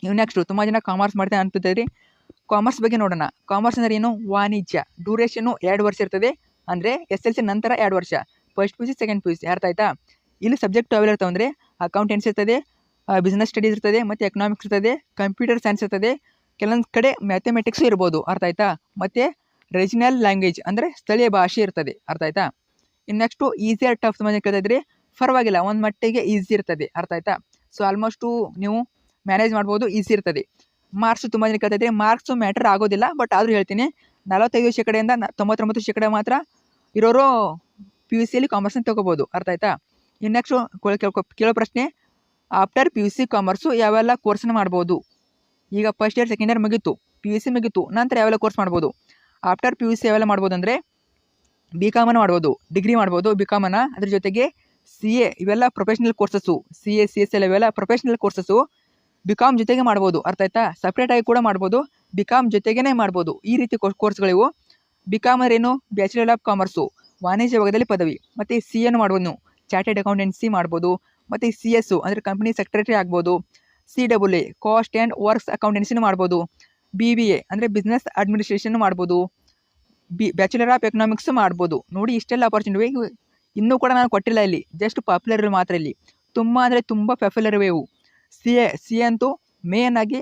ಇವು ನೆಕ್ಸ್ಟು ತುಂಬ ಜನ ಕಾಮರ್ಸ್ ಮಾಡ್ತೇನೆ ಅಂತಿದ್ದೀರಿ ಕಾಮರ್ಸ್ ಬಗ್ಗೆ ನೋಡೋಣ. ಕಾಮರ್ಸ್ ಅಂದರೆ ಏನು? ವಾಣಿಜ್ಯ. ಡ್ಯೂರೇಷನು ಎರಡು ವರ್ಷ ಇರ್ತದೆ. ಅಂದರೆ ಎಸ್ ಎಲ್ ಸಿ ನಂತರ ಎರಡು ವರ್ಷ. First P U C second P U C ಅರ್ಥ ಆಯ್ತಾ? ಇಲ್ಲಿ ಸಬ್ಜೆಕ್ಟ್ ಅವೆಲ್ಲ ಇರ್ತಾವೆ ಅಂದರೆ ಅಕೌಂಟೆನ್ಸಿ ಇರ್ತದೆ ಬಿಸ್ನೆಸ್ ಸ್ಟಡೀಸ್ ಇರ್ತದೆ, ಮತ್ತು ಎಕನಾಮಿಕ್ಸ್ ಇರ್ತದೆ ಕಂಪ್ಯೂಟರ್ ಸೈನ್ಸ್ ಇರ್ತದೆ, ಕೆಲವೊಂದು ಕಡೆ ಮ್ಯಾಥಮೆಟಿಕ್ಸು ಇರ್ಬೋದು, ಅರ್ಥ ಆಯ್ತಾ? ಮತ್ತು ರೀಜನಲ್ ಲ್ಯಾಂಗ್ವೇಜ್ ಅಂದರೆ ಸ್ಥಳೀಯ ಭಾಷೆ ಇರ್ತದೆ, ಅರ್ಥ ಆಯ್ತಾ? ಇನ್ನು ನೆಕ್ಸ್ಟು ಈಸಿ ಆರ್ ಟಫ್ ತುಂಬ ಕೇಳ್ತಿದ್ರೆ, ಪರವಾಗಿಲ್ಲ, ಒಂದು ಮಟ್ಟಿಗೆ ಈಸಿ ಇರ್ತದೆ, ಅರ್ಥ ಆಯ್ತಾ? ಸೊ ಆಲ್ಮೋಸ್ಟು ನೀವು ಮ್ಯಾನೇಜ್ ಮಾಡ್ಬೋದು ಈಸಿ ಇರ್ತದೆ. ಮಾರ್ಕ್ಸು ತುಂಬ ಜನ ಕೇಳ್ತಾಯಿದ್ರೆ ಮಾರ್ಕ್ಸು ಮ್ಯಾಟರ್ ಆಗೋದಿಲ್ಲ ಬಟ್ ಆದರೂ ಹೇಳ್ತೀನಿ, ನಲವತ್ತೈದು ಶೇಕಡೆಯಿಂದ ತೊಂಬತ್ತೊಂಬತ್ತು ಶೇಕಡ ಮಾತ್ರ ಇರೋರು ಪಿ ಯು ಸಿಯಲ್ಲಿ ಕಾಮರ್ಸನ್ನು ತೊಗೋಬೋದು, ಅರ್ಥ ಆಯ್ತಾ? ಇನ್ನು ನೆಕ್ಸ್ಟು ಕೇಳ್ಕೊ ಕೇಳೋ ಪ್ರಶ್ನೆ after P U C commerce ಯಾವೆಲ್ಲ ಕೋರ್ಸ್ನ ಮಾಡ್ಬೋದು? ಈಗ ಫಸ್ಟ್ ಇಯರ್ ಸೆಕೆಂಡ್ ಇಯರ್ ಮುಗೀತು ಪಿ ಯು ಸಿ ಮುಗೀತು, ನಂತರ ಯಾವೆಲ್ಲ ಕೋರ್ಸ್ ಮಾಡ್ಬೋದು? ಆಫ್ಟರ್ ಪಿ ಯು ಸಿ ಯಾವೆಲ್ಲ ಮಾಡ್ಬೋದು ಅಂದರೆ ಬಿ ಕಾಮನ್ನು ಮಾಡ್ಬೋದು ಡಿಗ್ರಿ ಮಾಡ್ಬೋದು ಬಿ ಕಾಮನ್ನು ಅದ್ರ ಜೊತೆಗೆ ಸಿ ಎ ಇವೆಲ್ಲ professional courses C A C S L ಇವೆಲ್ಲ ಪ್ರೊಫೆಷ್ನಲ್ ಕೋರ್ಸಸ್ಸು ಬಿ ಕಾಮ್ ಜೊತೆಗೆ ಮಾಡ್ಬೋದು. ಅರ್ಥ ಆಯ್ತಾ? ಸಪ್ರೇಟಾಗಿ ಕೂಡ ಮಾಡ್ಬೋದು ಬಿ ಕಾಮ್ ಜೊತೆಗೇ ಮಾಡ್ಬೋದು. ಈ ರೀತಿ ಕೋರ್ಸ್ಗಳಿವು ಬಿ ಕಾಮ್ ಅಂದ್ರೇನು ಬ್ಯಾಚುಲರ್ ಆಫ್ ಕಾಮರ್ಸು ವಾಣಿಜ್ಯ ವಿಭಾಗದಲ್ಲಿ ಪದವಿ. ಮತ್ತು ಸಿ ಎನ್ನು ಮಾಡ್ಬೋದು ಚಾರ್ಟೆಡ್ ಅಕೌಂಟೆನ್ಸಿ ಮಾಡ್ಬೋದು, ಮತ್ತು ಸಿ ಎಸ್ಸು ಅಂದರೆ ಕಂಪ್ನಿ ಸೆಕ್ರೆಟರಿ ಆಗ್ಬೋದು C W A cost and works ಅಕೌಂಟೆನ್ಸಿನೂ ಮಾಡ್ಬೋದು ಬಿ ಬಿ ಎ ಅಂದರೆ ಬಿಸ್ನೆಸ್ ಅಡ್ಮಿನಿಸ್ಟ್ರೇಷನ್ ಮಾಡ್ಬೋದು ಬಿ ಬ್ಯಾಚುಲರ್ ಆಫ್ ಎಕನಾಮಿಕ್ಸ್ ಮಾಡ್ಬೋದು. ನೋಡಿ ಇಷ್ಟೆಲ್ಲ ಅಪರ್ಚುನಿಟಿ ಇನ್ನೂ ಕೂಡ ನಾನು ಕೊಟ್ಟಿಲ್ಲ ಇಲ್ಲಿ ಜಸ್ಟ್ ಪಾಪ್ಯುಲರ್ ಮಾತ್ರ ಇಲ್ಲಿ. ತುಂಬ ಅಂದರೆ ತುಂಬ ಪಾಪ್ಯುಲರ್ ಇವು. ಸಿ ಎ ಸಿ ಅಂತೂ ಮೇನ್ ಆಗಿ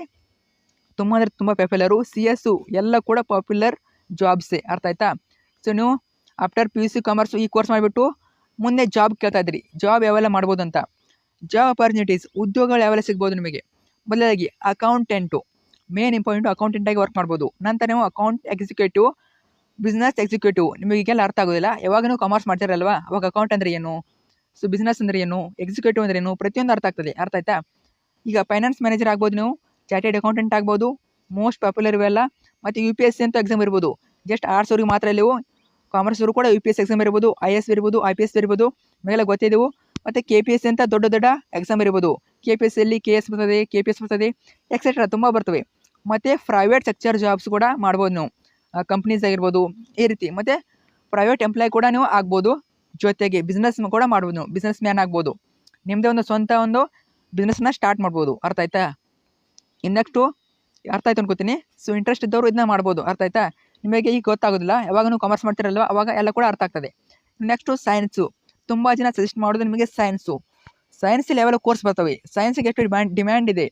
ತುಂಬ ಅಂದರೆ ತುಂಬ ಪಾಪ್ಯುಲರು ಸಿ ಎಸ್ಸು ಎಲ್ಲ ಕೂಡ ಪಾಪ್ಯುಲರ್ ಜಾಬ್ಸೇ ಅರ್ಥ ಆಯ್ತಾ? ಸೊ ನೀವು after P U C commerce ಈ ಕೋರ್ಸ್ ಮಾಡಿಬಿಟ್ಟು ಮುಂದೆ ಜಾಬ್ ಕೇಳ್ತಾ ಇದ್ರಿ. ಜಾಬ್ ಯಾವೆಲ್ಲ ಮಾಡ್ಬೋದು ಅಂತ? ಜಾಬ್ ಅಪರ್ಚುನಿಟೀಸ್ ಉದ್ಯೋಗಗಳು ಯಾವೆಲ್ಲ ಸಿಗ್ಬೋದು ನಿಮಗೆ? ಮೊದಲಾಗಿ ಅಕೌಂಟೆಂಟು ಮೇನ್ ಇಂಪಾರ್ಟೆಂಟು ಅಕೌಂಟೆಂಟಾಗಿ ವರ್ಕ್ ಮಾಡ್ಬೋದು. ನಂತರ ನೀವು ಅಕೌಂಟ್ ಎಕ್ಸಿಕ್ಯೂಟಿವ್ ಬಿಸ್ನೆಸ್ ಎಕ್ಸಿಕ್ಯೂಟಿವ್ ನಿಮಗೆಲ್ಲ ಅರ್ಥ ಆಗೋದಿಲ್ಲ. ಯಾವಾಗ ನೀವು ಕಾಮರ್ಸ್ ಮಾಡ್ತಿರಲ್ವಾ? ಅವಾಗ ಅಕೌಂಟ್ ಅಂದರೆ ಏನು? ಸೊ ಬಿಸ್ನೆಸ್ ಅಂದರೆ ಏನು? ಎಕ್ಸಿಕ್ಯೂಟಿವ್ ಅಂದರೆ ಏನು? ಪ್ರತಿಯೊಂದು ಅರ್ಥ ಆಗ್ತದೆ. ಅರ್ಥ ಆಯ್ತಾ? ಈಗ ಫೈನಾನ್ಸ್ ಮ್ಯಾನೇಜರ್ ಆಗ್ಬೋದು ನೀವು. ಚಾರ್ಟೆಡ್ ಅಕೌಂಟೆಂಟ್ ಆಗ್ಬೋದು. ಮೋಸ್ಟ್ ಪಾಪ್ಯುಲರ್ ಇವೆಲ್ಲ. ಮತ್ತು ಯು ಪಿ ಎಸ್ ಸಿ ಅಂತ ಎಕ್ಸಾಮ್ ಇರ್ಬೋದು. ಜಸ್ಟ್ ಆರ್ಟ್ಸ್ ಅವ್ರಿಗೆ ಮಾತ್ರ ಇಲ್ಲವು ಕಾಮರ್ಸ್ ಅವರು ಕೂಡ ಯು ಪಿ ಎಸ್ ಎಕ್ಸಾಮ್ ಇರ್ಬೋದು ಐ ಎಸ್ ಇರ್ಬೋದು ಐ ಪಿ ಎಸ್ ಇರ್ಬೋದು ಮೇಲೆ ಗೊತ್ತಿದ್ದೆವು. ಮತ್ತು ಕೆ ಪಿ ಎಸ್ ಅಂತ ದೊಡ್ಡ ದೊಡ್ಡ ಎಕ್ಸಾಮ್ ಇರ್ಬೋದು. ಕೆ ಪಿ ಎಸ್ ಎಲ್ಲಿ ಕೆ ಎಸ್ ಬರ್ತದೆ ಕೆ ಪಿ ಎಸ್ ಬರ್ತದೆ ಎಕ್ಸೆಟ್ರಾ ತುಂಬ ಬರ್ತವೆ. ಮತ್ತು ಪ್ರೈವೇಟ್ ಸೆಕ್ಟರ್ ಜಾಬ್ಸ್ ಕೂಡ ಮಾಡ್ಬೋದು ನೀವು. ಕಂಪ್ನೀಸ್ ಆಗಿರ್ಬೋದು, ಈ ರೀತಿ. ಮತ್ತು ಪ್ರೈವೇಟ್ ಎಂಪ್ಲಾಯ್ ಕೂಡ ನೀವು ಆಗ್ಬೋದು. ಜೊತೆಗೆ ಬಿಸ್ನೆಸ್ ಕೂಡ ಮಾಡ್ಬೋದು ನೀವು. ಬಿಸ್ನೆಸ್ ಮ್ಯಾನ್ ಆಗ್ಬೋದು. ನಿಮ್ಮದೇ ಒಂದು ಸ್ವಂತ ಒಂದು ಬಿಸ್ನೆಸ್ನ ಸ್ಟಾರ್ಟ್ ಮಾಡ್ಬೋದು. ಅರ್ಥ ಆಯ್ತಾ? ಇನ್ನೆಕ್ಸ್ಟು ಅರ್ಥ ಆಯ್ತು ಅನ್ಕೋತೀನಿ. ಸೊ ಇಂಟ್ರೆಸ್ಟ್ ಇದ್ದವರು ಇದನ್ನ ಮಾಡ್ಬೋದು. ಅರ್ಥ ಆಯ್ತಾ? ನಿಮಗೆ ಈಗ ಗೊತ್ತಾಗೋದಿಲ್ಲ, ಯಾವಾಗ ನೀವು ಕಾಮರ್ಸ್ ಮಾಡ್ತಿರಲ್ವ ಅವಾಗ ಎಲ್ಲ ಕೂಡ ಅರ್ಥ ಆಗ್ತದೆ. ನೆಕ್ಸ್ಟು ಸೈನ್ಸು ತುಂಬ ಜನ ಸಜೆಸ್ಟ್ ಮಾಡೋದು ನಿಮಗೆ ಸೈನ್ಸು ಸೈನ್ಸ್ ಲೆವೆಲ್ ಕೋರ್ಸ್ ಬರ್ತವೆ. ಸೈನ್ಸಿಗೆ ಎಷ್ಟು ಡಿಮ್ಯಾಂಡ್ ಡಿಮ್ಯಾಂಡ್ ಇದೆ.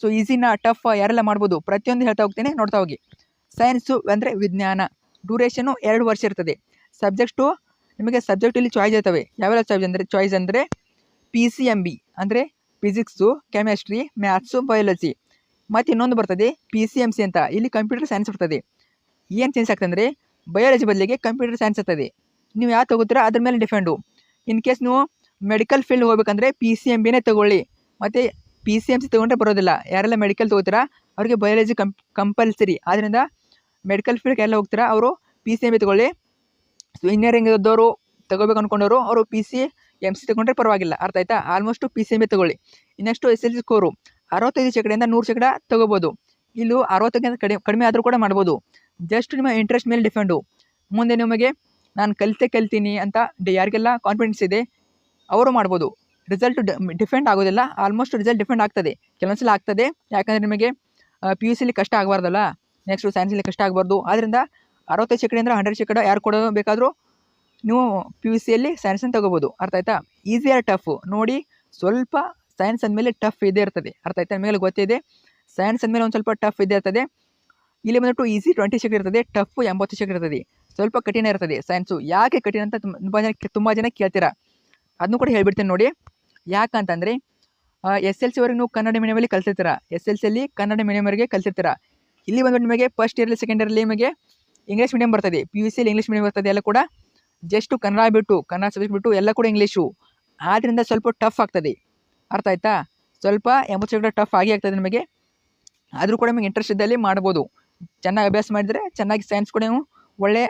ಸೊ ಈಸಿನ ಟಫ್ ಯಾರೆಲ್ಲ ಮಾಡ್ಬೋದು? ಪ್ರತಿಯೊಂದು ಹೇಳ್ತಾ ಹೋಗ್ತೀನಿ, ನೋಡ್ತಾ ಹೋಗಿ. ಸೈನ್ಸು ಅಂದರೆ ವಿಜ್ಞಾನ. ಡ್ಯೂರೇಷನು ಎರಡು ವರ್ಷ ಇರ್ತದೆ. ಸಬ್ಜೆಕ್ಟು ನಿಮಗೆ ಸಬ್ಜೆಕ್ಟಲ್ಲಿ ಚಾಯ್ಸ್ ಇರ್ತವೆ. ಯಾವೆಲ್ಲ ಚಾಯ್ಸ್ ಅಂದರೆ ಚಾಯ್ಸ್ ಅಂದರೆ ಪಿ ಸಿ ಎಂ ಬಿ ಅಂದರೆ ಫಿಸಿಕ್ಸು ಕೆಮಿಸ್ಟ್ರಿ ಮ್ಯಾಥ್ಸು ಬಯಾಲಜಿ ಮತ್ತು ಇನ್ನೊಂದು ಬರ್ತದೆ ಪಿ ಸಿ ಎಂ ಸಿ ಅಂತ. ಇಲ್ಲಿ ಕಂಪ್ಯೂಟರ್ ಸೈನ್ಸ್ ಬರ್ತದೆ. ಏನು ಚೇಂಜ್ ಆಗ್ತದೆ ಅಂದರೆ ಬಯಾಲಜಿ ಬದಲಿಗೆ ಕಂಪ್ಯೂಟರ್ ಸೈನ್ಸ್ ಆಗ್ತದೆ. ನೀವು ಯಾವ್ದು ತಗೋತೀರಾ ಅದ್ರ ಮೇಲೆ ಡಿಫೆಂಡು ಇನ್ ಕೇಸ್ ನೀವು ಮೆಡಿಕಲ್ ಫೀಲ್ಡ್ ಹೋಗ್ಬೇಕಂದ್ರೆ ಪಿ ಸಿ ಎಂ ಬಿನೇ ತಗೊಳ್ಳಿ. ಮತ್ತು ಪಿ ಸಿ ಎಂ ಸಿ ತೊಗೊಂಡ್ರೆ ಬರೋದಿಲ್ಲ. ಯಾರೆಲ್ಲ ಮೆಡಿಕಲ್ ತೊಗೋತೀರಾ ಅವರಿಗೆ ಬಯಾಲಜಿ ಕಂಪ್ ಕಂಪಲ್ಸರಿ ಆದ್ದರಿಂದ ಮೆಡಿಕಲ್ ಫೀಲ್ಡ್ಗೆ ಎಲ್ಲ ಹೋಗ್ತೀರಾ ಅವರು ಪಿ ಸಿ ಎಂ ಬಿ ತಗೊಳ್ಳಿ. ಸೊ ಇಂಜಿನಿಯರಿಂಗ್ ಇದ್ದವರು ತೊಗೋಬೇಕು ಅಂದ್ಕೊಂಡವರು ಅವರು ಪಿ ಸಿ ಎಂ ಸಿ ತೊಗೊಂಡ್ರೆ ಪರವಾಗಿಲ್ಲ. ಅರ್ಥ ಆಯ್ತಾ? Almost P C M B ತಗೊಳ್ಳಿ. Next S L C score ಅರವತ್ತೈದು ಶೇಕಡೆಯಿಂದ ನೂರು ಶೇಕಡ ತೊಗೋಬೋದು. ಇಲ್ಲೂ ಅರವತ್ತಕ್ಕಿಂತ ಕಡಿಮೆ ಕಡಿಮೆ ಆದರೂ ಕೂಡ ಮಾಡ್ಬೋದು. ಜಸ್ಟ್ ನಿಮ್ಮ ಇಂಟ್ರೆಸ್ಟ್ ಮೇಲೆ ಡಿಫೆಂಡು ಮುಂದೆ ನಿಮಗೆ ನಾನು ಕಲಿತೆ ಕಲ್ತೀನಿ ಅಂತ ಯಾರಿಗೆಲ್ಲ ಕಾನ್ಫಿಡೆನ್ಸ್ ಇದೆ, ಅವರು ಮಾಡ್ಬೋದು. ರಿಸಲ್ಟ್ ಡಿಫೆಂಡ್ ಆಗೋದಿಲ್ಲ ಆಲ್ಮೋಸ್ಟ್ ರಿಸಲ್ಟ್ ಡಿಫೆಂಡ್ ಆಗ್ತದೆ. ಕೆಲವೊಂದ್ಸಲ ಆಗ್ತದೆ, ಯಾಕಂದರೆ ನಿಮಗೆ ಪಿ ಯು ಸಿಲಿ ಕಷ್ಟ ಆಗಬಾರ್ದಲ್ಲ. ನೆಕ್ಸ್ಟು ಸೈನ್ಸಲ್ಲಿ ಕಷ್ಟ ಆಗಬಾರ್ದು. ಆದ್ದರಿಂದ ಅರವತ್ತೈದು ಶೇಕಡ ಅಂದರೆ ಹಂಡ್ರೆಡ್ ಶೇಕಡ ಯಾರು ಕೊಡೋದು ಬೇಕಾದರೂ ನೀವು ಪಿ ಯು ಸಿಯಲ್ಲಿ ಸೈನ್ಸನ್ನು ತಗೋಬೋದು. ಅರ್ಥ ಆಯ್ತಾ? ಈಸಿ ಆರ್ ಟಫ್ ನೋಡಿ, ಸ್ವಲ್ಪ ಸೈನ್ಸ್ ಅಂದಮೇಲೆ ಟಫ್ ಇದೇ ಇರ್ತದೆ. ಅರ್ಥ ಆಯ್ತಾ? ನಿಮಗೆ ಗೊತ್ತಿದೆ ಸೈನ್ಸ್ ಅಂದಮೇಲೆ ಒಂದು ಸ್ವಲ್ಪ ಟಫ್ ಇದೇ ಇರ್ತದೆ. ಇಲ್ಲಿ ಬಂದ್ಬಿಟ್ಟು ಈಸಿ ಟ್ವೆಂಟಿ ಶೇಕಡ ಇರ್ತದೆ ಟಫ್ ಎಂಬತ್ತು ಶೇಕಡ ಇರ್ತದೆ. ಸ್ವಲ್ಪ ಕಠಿಣ ಇರ್ತದೆ ಸೈನ್ಸು ಯಾಕೆ ಕಠಿಣ ಅಂತ ತುಂಬ ಜನ ತುಂಬ ಜನ ಕೇಳ್ತೀರಾ? ಅದನ್ನು ಕೂಡ ಹೇಳ್ಬಿಡ್ತೀನಿ ನೋಡಿ. ಯಾಕಂತಂದರೆ ಎಸ್ ಎಲ್ ಸಿವರೆಗೆ ನೀವು ಕನ್ನಡ ಮೀಡಿಯಮಲ್ಲಿ ಕಲ್ತಿರ್ತೀರ? ಎಸ್ ಎಲ್ ಸಿಯಲ್ಲಿ ಕನ್ನಡ ಮೀಡಿಯಮ್ವರೆಗೆ ಕಲ್ತಿರ್ತೀರ? ಇಲ್ಲಿ ಬಂದ್ಬಿಟ್ಟು ನಿಮಗೆ ಫಸ್ಟ್ ಇಯರ್ಲಿ ಸೆಕೆಂಡ್ ಇಯರ್ಲಿ ನಿಮಗೆ ಇಂಗ್ಲೀಷ್ ಮೀಡಿಯಂ ಬರ್ತದೆ. ಪಿ ಯು ಸಿಯಲ್ಲಿ ಇಂಗ್ಲೀಷ್ ಮೀಡಿಯಂ ಬರ್ತದೆ ಎಲ್ಲ ಕೂಡ. ಜಸ್ಟು ಕನ್ನಡ ಬಿಟ್ಟು, ಕನ್ನಡ ಸಬ್ಜೆಕ್ಟ್ ಬಿಟ್ಟು ಎಲ್ಲ ಕೂಡ ಇಂಗ್ಲೀಷು ಆದ್ದರಿಂದ ಸ್ವಲ್ಪ ಟಫ್ ಆಗ್ತದೆ. ಅರ್ಥ ಆಯ್ತಾ? ಸ್ವಲ್ಪ ಎಂಬತ್ತು ಶೇಕಡ ಟಫ್ ಆಗಿ ಆಗ್ತದೆ ನಿಮಗೆ. ಆದರೂ ಕೂಡ ನಿಮಗೆ ಇಂಟ್ರೆಸ್ಟ್ ಇದ್ದಲ್ಲಿ ಮಾಡ್ಬೋದು. ಚೆನ್ನಾಗಿ ಅಭ್ಯಾಸ ಮಾಡಿದರೆ ಚೆನ್ನಾಗಿ ಸೈನ್ಸ್ ಕೂಡ ನೀವು ಒಳ್ಳೆ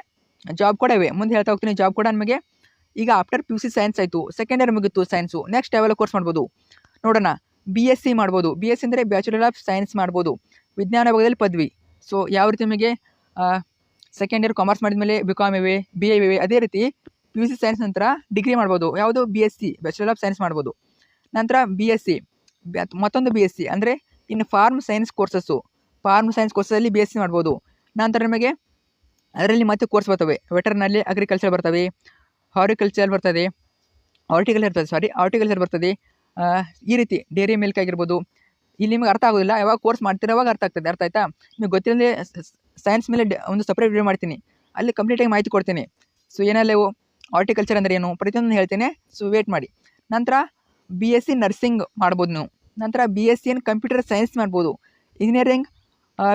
ಜಾಬ್ ಕೂಡ ಇವೆ. ಮುಂದೆ ಹೇಳ್ತಾ ಹೋಗ್ತೀನಿ ಜಾಬ್ ಕೂಡ ನಿಮಗೆ. ಈಗ after P U C science ಆಯಿತು ಸೆಕೆಂಡ್ ಇಯರ್ ಮುಗಿತು ಸೈನ್ಸು ನೆಕ್ಸ್ಟ್ ಯಾವೆಲ್ಲ ಕೋರ್ಸ್ ಮಾಡ್ಬೋದು? ನೋಡೋಣ. ಬಿ ಎಸ್ ಸಿ ಮಾಡ್ಬೋದು. ಬಿ ಎಸ್ ಸಿ ಅಂದರೆ ಬ್ಯಾಚುಲರ್ ಆಫ್ ಸೈನ್ಸ್ ಮಾಡ್ಬೋದು. ವಿಜ್ಞಾನ ವಿಭಾಗದಲ್ಲಿ ಪದವಿ. ಸೊ ಯಾವ ರೀತಿ ನಿಮಗೆ ಸೆಕೆಂಡ್ ಇಯರ್ ಕಾಮರ್ಸ್ ಮಾಡಿದ್ಮೇಲೆ ಬಿ ಕಾಮ್ ಇವೆ ಬಿ ಎ ಇವೆ, ಅದೇ ರೀತಿ ಪಿ ಯು ಸಿ ಸೈನ್ಸ್ ನಂತರ ಡಿಗ್ರಿ ಮಾಡ್ಬೋದು. ಯಾವುದು? B S C bachelor of science ಮಾಡ್ಬೋದು. ನಂತರ ಬಿ ಎಸ್ ಸಿ ಮತ್ತೊಂದು ಬಿ ಎಸ್ ಸಿ ಅಂದರೆ ಇನ್ನು farm science courses farm science ಕೋರ್ಸಲ್ಲಿ B S C ಮಾಡ್ಬೋದು. ನಂತರ ನಿಮಗೆ ಅದರಲ್ಲಿ ಮತ್ತೆ ಕೋರ್ಸ್ ಬರ್ತವೆ. ವೆಟರ್ನಲ್ಲಿ ಅಗ್ರಿಕಲ್ಚರ್ ಬರ್ತವೆ. ಹಾರಿಕಲ್ಚರ್ ಬರ್ತದೆ. ಹಾರ್ಟಿಕಲ್ಚರ್ ಇರ್ತದೆ ಸಾರಿ ಹಾರ್ಟಿಕಲ್ಚರ್ ಬರ್ತದೆ. ಈ ರೀತಿ ಡೇರಿ ಮಿಲ್ಕ್ ಆಗಿರ್ಬೋದು. ಇಲ್ಲಿ ನಿಮಗೆ ಅರ್ಥ ಆಗೋದಿಲ್ಲ. ಯಾವಾಗ ಕೋರ್ಸ್ ಮಾಡ್ತಿರೋವಾಗ ಅರ್ಥ ಆಗ್ತದೆ. ಅರ್ಥ ಆಯ್ತಾ? ನಿಮಗೆ ಗೊತ್ತಿಲ್ಲದೆ ಸೈನ್ಸ್ ಮೇಲೆ ಒಂದು ಸಪ್ರೇಟ್ ವಿಡಿಯೋ ಮಾಡ್ತೀನಿ. ಅಲ್ಲಿ ಕಂಪ್ಲೀಟಾಗಿ ಮಾಹಿತಿ ಕೊಡ್ತೀನಿ. ಸೊ ಏನೆಲ್ಲ ಇವು ಹಾರ್ಟಿಕಲ್ಚರ್ ಅಂದರೆ ಏನು? ಪ್ರತಿಯೊಂದು ಹೇಳ್ತೇನೆ. ಸೊ ವೇಟ್ ಮಾಡಿ. ನಂತರ ಬಿ ಎಸ್ ಸಿ ನರ್ಸಿಂಗ್ ಮಾಡ್ಬೋದು ನೀವು. ನಂತರ ಬಿ ಎಸ್ ಸಿ ಏನು ಕಂಪ್ಯೂಟರ್ ಸೈನ್ಸ್ ಮಾಡ್ಬೋದು. Engineering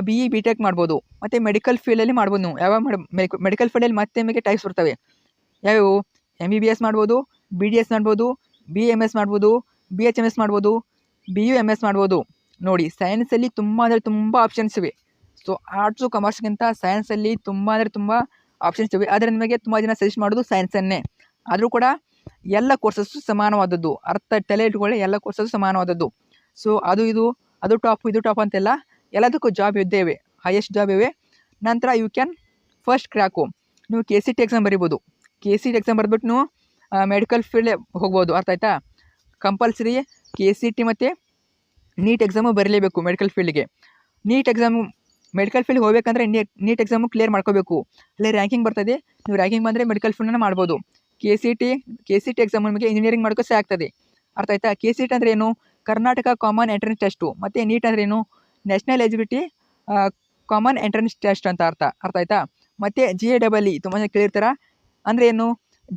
B E B tech ಮಾಡ್ಬೋದು. ಮತ್ತು ಮೆಡಿಕಲ್ ಫೀಲ್ಡಲ್ಲಿ ಮಾಡ್ಬೋದು ನೀವು. ಯಾವ ಮೆಡಿಕಲ್ ಫೀಲ್ಡಲ್ಲಿ ಮತ್ತೆ ನಿಮಗೆ ಟೈಪ್ಸ್ ಬರ್ತವೆ. ಯಾವ್ಯಾವು? ಎಂ ಬಿ ಬಿ ಎಸ್ ಮಾಡ್ಬೋದು ಬಿ ಡಿ ಎಸ್ ಮಾಡ್ಬೋದು ಬಿ ಎಂ ಎಸ್ ಮಾಡ್ಬೋದು ಬಿ ಎಚ್ ಎಂ ಎಸ್ ಮಾಡ್ಬೋದು ಬಿ ಯು ಎಂ ಎಸ್ ಮಾಡ್ಬೋದು. ನೋಡಿ ಸೈನ್ಸಲ್ಲಿ ತುಂಬ ಅಂದರೆ ತುಂಬ ಆಪ್ಷನ್ಸ್ ಇವೆ. ಸೊ ಆರ್ಟ್ಸು ಕಮರ್ಸ್ಗಿಂತ ಸೈನ್ಸಲ್ಲಿ ತುಂಬ ಅಂದರೆ ತುಂಬ ಆಪ್ಷನ್ಸ್ ಇವೆ. ಆದರೆ ನಿಮಗೆ ತುಂಬ ಜನ ಸಜೆಸ್ಟ್ ಮಾಡೋದು ಸೈನ್ಸನ್ನೇ ಆದರೂ ಕೂಡ ಎಲ್ಲ ಕೋರ್ಸಸ್ಸು ಸಮಾನವಾದದ್ದು. ಅರ್ಥ ತಲೆ ಇಟ್ಕೊಳ್ಳಿ ಎಲ್ಲ ಕೋರ್ಸಸ್ಸು ಸಮಾನವಾದದ್ದು. ಸೊ ಅದು ಇದು, ಅದು ಟಾಪ್ ಇದು ಟಾಪ್ ಅಂತೆಲ್ಲ ಎಲ್ಲದಕ್ಕೂ ಜಾಬ್ ಇದ್ದೇವೆ. ಹೈಯೆಸ್ಟ್ ಜಾಬ್ ಇವೆ. ನಂತರ ಯು ಕ್ಯಾನ್ ಫಸ್ಟ್ ಕ್ರ್ಯಾಕು ನೀವು ಕೆ ಸಿ ಟಿ ಎಕ್ಸಾಮ್ ಬರಿಬೋದು. ಕೆ ಸಿ ಟಿ ಎಕ್ಸಾಮ್ ಬರೆದ್ಬಿಟ್ಟು ನೀವು ಮೆಡಿಕಲ್ ಫೀಲ್ಡೇ ಹೋಗ್ಬೋದು. ಅರ್ಥ ಆಯ್ತಾ? ಕಂಪಲ್ಸರಿ ಕೆ ಸಿ ಟಿ ಮತ್ತು ನೀಟ್ ಎಕ್ಸಾಮು ಬರೀಲೇಬೇಕು ಮೆಡಿಕಲ್ ಫೀಲ್ಡ್ಗೆ ನೀಟ್ ಎಕ್ಸಾಮು ಮೆಡಿಕಲ್ ಫೀಲ್ಡ್ ಹೋಗ್ಬೇಕಂದ್ರೆ ನೀಟ್ ನೀಟ್ ಎಕ್ಸಾಮು ಕ್ಲಿಯರ್ ಮಾಡ್ಕೋಬೇಕು. ಅಲ್ಲೇ ರ್ಯಾಂಕಿಂಗ್ ಬರ್ತದೆ. ನೀವು ರ್ಯಾಂಕಿಂಗ್ ಬಂದರೆ ಮೆಡಿಕಲ್ ಫೀಲ್ಡನ್ನ ಮಾಡ್ಬೋದು. K C T K C T exam ನಿಮಗೆ ಇಂಜಿನಿಯರಿಂಗ್ ಮಾಡೋಕ್ಕೆ ಸಹ ಆಗ್ತದೆ. ಅರ್ಥ ಆಯ್ತಾ? ಕೆ ಸಿ ಟಿ ಅಂದರೆ ಏನು? ಕರ್ನಾಟಕ ಕಾಮನ್ ಎಂಟ್ರೆನ್ಸ್ ಟೆಸ್ಟು ಮತ್ತು ನೀಟ್ ಅಂದರೆ ಏನು? National eligibility common entrance test ಅಂತ ಅರ್ಥ ಅರ್ಥ ಆಯ್ತಾ? ಮತ್ತು ಜಿ ಎ ಡಬಲ್ ಇ ತುಂಬ ಜನ ಕೇಳಿರ್ತಾರ? ಅಂದರೆ ಏನು?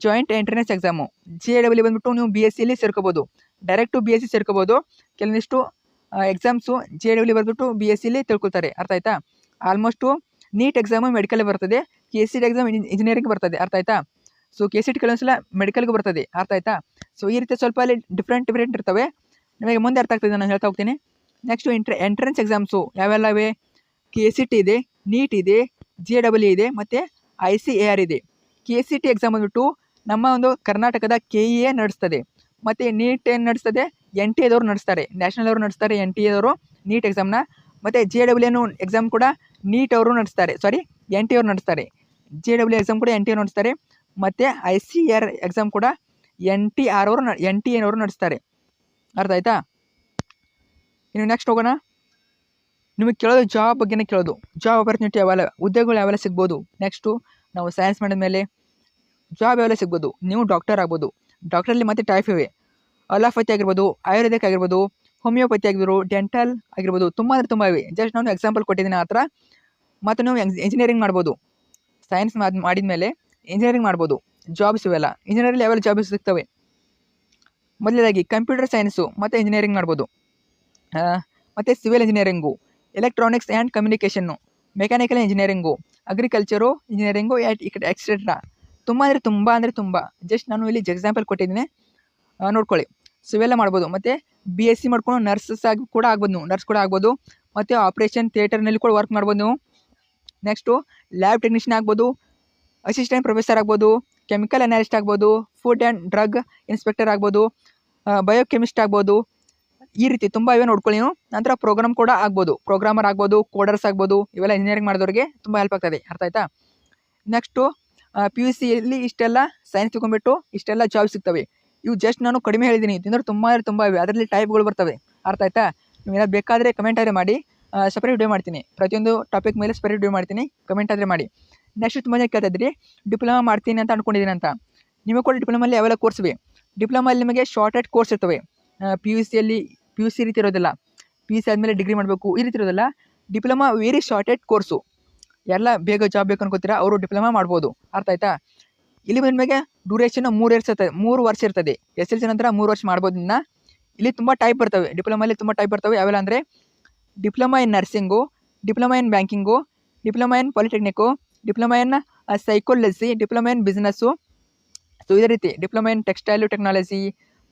Joint entrance exam G A double E ಬಂದ್ಬಿಟ್ಟು ನೀವು ಬಿ ಎಸ್ ಸಿಲಿ ಸೇರ್ಕೋಬೋದು. ಡೈರೆಕ್ಟು ಬಿ ಎಸ್ ಸಿ ಸೇರ್ಕೋಬೋದು. ಕೆಲವೊಂದಿಷ್ಟು ಎಕ್ಸಾಮ್ಸು ಜೆ ಡಬ್ಲ್ಯೂ ಬರೆದ್ಬಿಟ್ಟು ಬಿ ಎಸ್ ಸಿಲಿ ತಿಳ್ಕೊಳ್ತಾರೆ. ಅರ್ಥ ಆಯ್ತಾ? ಆಲ್ಮೋಸ್ಟು ನೀಟ್ ಎಕ್ಸಾಮು ಮೆಡಿಕಲ್ ಬರ್ತದೆ. ಕೆ ಸಿ ಎಕ್ಸಾಮ್ ಇಂಜಿನಿಯರಿಂಗ್ ಬರ್ತದೆ. ಅರ್ಥ ಆಯ್ತಾ? ಸೊ ಕೆ ಸಿ ಟಿ ಕೆಲವೊಂದ್ಸಲ ಮೆಡಿಕಲ್ಗೆ ಬರ್ತದೆ. ಅರ್ಥ ಆಯ್ತಾ? ಸೊ ಈ ರೀತಿ ಸ್ವಲ್ಪ ಅಲ್ಲಿ ಡಿಫ್ರೆಂಟ್ ಡಿಫ್ರೆಂಟ್ ಇರ್ತವೆ. ನಿಮಗೆ ಮುಂದೆ ಅರ್ಥ ಆಗ್ತದೆ, ನಾನು ಹೇಳ್ತಾ ಹೋಗ್ತೀನಿ. ನೆಕ್ಸ್ಟು ಎಂಟ್ರ ಎಂಟ್ರೆನ್ಸ್ ಎಕ್ಸಾಮ್ಸು ಯಾವೆಲ್ಲವೇ? ಕೆ ಸಿ ಟಿ ಇದೆ ನೀಟ್ ಇದೆ ಜಿ ಎ ಡಬ್ಲ್ಯೂ ಇದೆ, ಮತ್ತು ಐ ಸಿ ಎ ಆರ್ ಇದೆ. ಕೆ ಸಿ ಟಿ ಎಕ್ಸಾಮ್ ಬಂದುಬಿಟ್ಟು ನಮ್ಮ ಒಂದು ಕರ್ನಾಟಕದ ಕೆ ಇ ಎ ನಡೆಸ್ತದೆ. ಮತ್ತು ನೀಟ್ ಏನು ನಡೆಸ್ತದೆ? ಎನ್ ಟಿ ಎದವರು ನಡೆಸ್ತಾರೆ. ನ್ಯಾಷನಲ್ ಅವರು ನಡೆಸ್ತಾರೆ ಎನ್ ಟಿ ಎದವರು ನೀಟ್ ಎಕ್ಸಾಮ್ನ ಮತ್ತು ಜೆ ಡಬ್ಲ್ಯೂ ಎಕ್ಸಾಮ್ ಕೂಡ ನೀಟ್ ಅವರು ನಡೆಸ್ತಾರೆ. ಸಾರಿ ಎನ್ ಟಿ ಅವರು ನಡೆಸ್ತಾರೆ. ಜೆ ಡಬ್ಲ್ಯೂ ಎಕ್ಸಾಮ್ ಕೂಡ ಎನ್ ಟಿ ಅವ್ರು ನಡೆಸ್ತಾರೆ. ಮತ್ತು ಐ ಸಿ ಆರ್ ಎಕ್ಸಾಮ್ ಕೂಡ ಎನ್ ಟಿ ಆರ್ ಅವರು ಎನ್ ಟಿ ಎನ್ ಅವರು ನಡೆಸ್ತಾರೆ. ಅರ್ಥ ಆಯ್ತಾ? ಇನ್ನು ನೆಕ್ಸ್ಟ್ ಹೋಗೋಣ. ನಿಮಗೆ ಕೇಳೋದು ಜಾಬ್ ಬಗ್ಗೆನೇ ಕೇಳೋದು. ಜಾಬ್ ಆಪರ್ಚುನಿಟಿ ಯಾವೆಲ್ಲ ಉದ್ಯೋಗಗಳು ಯಾವೆಲ್ಲ ಸಿಗ್ಬೋದು? ನೆಕ್ಸ್ಟು ನಾವು ಸೈನ್ಸ್ ಮಾಡಿದ ಮೇಲೆ ಜಾಬ್ ಯಾವೆಲ್ಲ ಸಿಗ್ಬೋದು? ನೀವು ಡಾಕ್ಟರ್ ಆಗ್ಬೋದು. ಡಾಕ್ಟರಲ್ಲಿ ಮತ್ತೆ ಟೈಪ್ ಇವೆ. ಅಲಾಫತಿ ಆಗಿರ್ಬೋದು ಆಯುರ್ವೇದಿಕ್ ಆಗಿರ್ಬೋದು ಹೋಮಿಯೋಪತಿ ಆಗಿರ್ಬೋದು ಡೆಂಟಲ್ ಆಗಿರ್ಬೋದು, ತುಂಬ ಅಂದರೆ ತುಂಬ ಇವೆ. ಜಸ್ಟ್ ನಾನು ಎಕ್ಸಾಂಪಲ್ ಕೊಟ್ಟಿದ್ದೀನಿ ಆ ಥರ ಮತ್ತು ನೀವು ಇಂಜಿನಿಯರಿಂಗ್ ಮಾಡ್ಬೋದು. ಸೈನ್ಸ್ ಮಾಡಿದ ಮೇಲೆ ಇಂಜಿನಿಯರಿಂಗ್ ಮಾಡ್ಬೋದು. ಜಾಬ್ಸ್ ಇವೆಲ್ಲ. ಇಂಜಿನಿಯರಿಂಗ್ ಯಾವೆಲ್ಲ ಜಾಬ್ಸ್ ಸಿಗ್ತವೆ? ಮೊದಲನೇದಾಗಿ ಕಂಪ್ಯೂಟರ್ ಸೈನ್ಸು ಮತ್ತು ಇಂಜಿನಿಯರಿಂಗ್ ಮಾಡ್ಬೋದು. ಮತ್ತು civil engineering electronics and communication mechanical engineering agriculture engineering ಎಟ್ ಈ ಕಡೆ ಎಕ್ಸೆಟ್ರಾ ತುಂಬ ಅಂದರೆ ತುಂಬ ಅಂದರೆ ತುಂಬ. ಜಸ್ಟ್ ನಾನು ಇಲ್ಲಿ ಎಕ್ಸಾಂಪಲ್ ಕೊಟ್ಟಿದ್ದೀನಿ. ನೋಡ್ಕೊಳ್ಳಿ. ಸೊ ಇವೆಲ್ಲ ಮಾಡ್ಬೋದು. ಮತ್ತು ಬಿ ಎಸ್ ಸಿ ಮಾಡ್ಕೊಂಡು ನರ್ಸಸ್ ಆಗಿ ಕೂಡ ಆಗ್ಬೋದು ನೀವು. ನರ್ಸ್ ಕೂಡ ಆಗ್ಬೋದು. ಮತ್ತು ಆಪ್ರೇಷನ್ ಥಿಯೇಟರ್ನಲ್ಲಿ ಕೂಡ ವರ್ಕ್ ಮಾಡ್ಬೋದು ನೀವು. ನೆಕ್ಸ್ಟು ಲ್ಯಾಬ್ ಟೆಕ್ನಿಷಿಯನ್ ಆಗ್ಬೋದು. ಅಸಿಸ್ಟೆಂಟ್ ಪ್ರೊಫೆಸರ್ ಆಗ್ಬೋದು. ಕೆಮಿಕಲ್ ಅನಾಲಿಸ್ಟ್ ಆಗ್ಬೋದು. ಫುಡ್ ಆ್ಯಂಡ್ ಡ್ರಗ್ ಇನ್ಸ್ಪೆಕ್ಟರ್ ಆಗ್ಬೋದು. ಬಯೋಕೆಮಿಸ್ಟ್ ಆಗ್ಬೋದು. ಈ ರೀತಿ ತುಂಬ ಇವೆ ನೋಡ್ಕೊಳ್ಳಿ ನೀವು ನಂತರ ಪ್ರೋಗ್ರಾಮ್ ಕೂಡ ಆಗ್ಬೋದು. ಪ್ರೋಗ್ರಾಮರ್ ಆಗ್ಬೋದು ಕೋಡರ್ಸ್ ಆಗ್ಬೋದು, ಇವೆಲ್ಲ ಇಂಜಿನಿಯರಿಂಗ್ ಮಾಡಿದವ್ರಿಗೆ ತುಂಬ ಹೆಲ್ಪ್ ಆಗ್ತದೆ. ಅರ್ಥ ಆಯ್ತಾ? ನೆಕ್ಸ್ಟು ಪಿ ಯು ಸಿಯಲ್ಲಿ ಇಷ್ಟೆಲ್ಲ ಸೈನ್ಸ್ ತಗೊಂಡ್ಬಿಟ್ಟು ಇಷ್ಟೆಲ್ಲ ಜಾಬ್ ಸಿಗ್ತವೆ. ಇವು ಜಸ್ಟ್ ನಾನು ಕಡಿಮೆ ಹೇಳಿದ್ದೀನಿ ತಿಂದ್ರೆ ತುಂಬ ತುಂಬ ಇವೆ. ಅದರಲ್ಲಿ ಟೈಪ್ಗಳು ಬರ್ತವೆ. ಅರ್ಥ ಆಯ್ತಾ? ನೀವು ಬೇಕಾದರೆ ಕಮೆಂಟ್ ಆದರೆ ಮಾಡಿ. ಸಪ್ರೇಟ್ ವಿಡಿಯೋ ಮಾಡ್ತೀನಿ. ಪ್ರತಿಯೊಂದು ಟಾಪಿಕ್ ಮೇಲೆ ಸಪ್ರೇಟ್ ವಿಡಿಯೋ ಮಾಡ್ತೀನಿ. ಕಮೆಂಟ್ ಆದರೆ ಮಾಡಿ. ನೆಕ್ಸ್ಟ್ ತುಂಬ ಜನ ಕೇಳ್ತಾ ಇದ್ರಿ. ಡಿಪ್ಲೊಮಾ ಮಾಡ್ತೀನಿ ಅಂತ ಅನ್ಕೊಂಡಿದ್ದೀನಿ ಅಂತ. ನಿಮಗೆ ಕೂಡ ಡಿಪ್ಲೊಮಲ್ಲಿ ಯಾವೆಲ್ಲ ಕೋರ್ಸ್ ಇವೆ? ಡಿಪ್ಲೊಮಲ್ಲಿ ನಿಮಗೆ ಶಾರ್ಟೆಡ್ ಕೋರ್ಸ್ ಇರ್ತವೆ. ಪಿ ಯು ಸಿಯಲ್ಲಿ ಪಿ ಯು ಸಿ ರೀತಿ ಇರೋದಿಲ್ಲ. ಪಿ ಯು ಸಿ ಆದಮೇಲೆ ಡಿಗ್ರಿ ಮಾಡಬೇಕು, ಈ ರೀತಿ ಇರೋದಿಲ್ಲ. ಡಿಪ್ಲೊಮಾ ವೆರಿ ಶಾರ್ಟೆಡ್ ಕೋರ್ಸು ಎಲ್ಲ ಬೇಗ ಜಾಬ್ ಬೇಕು ಅನ್ಕೋತೀರಾ, ಅವರು ಡಿಪ್ಲೊಮಾ ಮಾಡ್ಬೋದು. ಅರ್ಥ ಆಯ್ತಾ? ಇಲ್ಲಿ ಬಂದ ಮೇಲೆ ಡ್ಯೂರೇಷನ್ ಮೂರು ವರ್ಷ ಇರ್ತದೆ, ಮೂರು ವರ್ಷ ಇರ್ತದೆ. ಎಸ್ ಎಲ್ ಸಿ ನಂತರ ಮೂರು ವರ್ಷ ಮಾಡ್ಬೋದು ಇನ್ನ ಇಲ್ಲಿ ತುಂಬ ಟೈಪ್ ಬರ್ತವೆ. ಡಿಪ್ಲೊಮಲ್ಲಿ ತುಂಬ ಟೈಪ್ ಬರ್ತವೆ. ಯಾವೆಲ್ಲ ಅಂದರೆ diploma in nursing diploma in banking diploma in polytechnic diploma in psychology diploma in business so ಇದೇ ರೀತಿ. Diploma in textile technology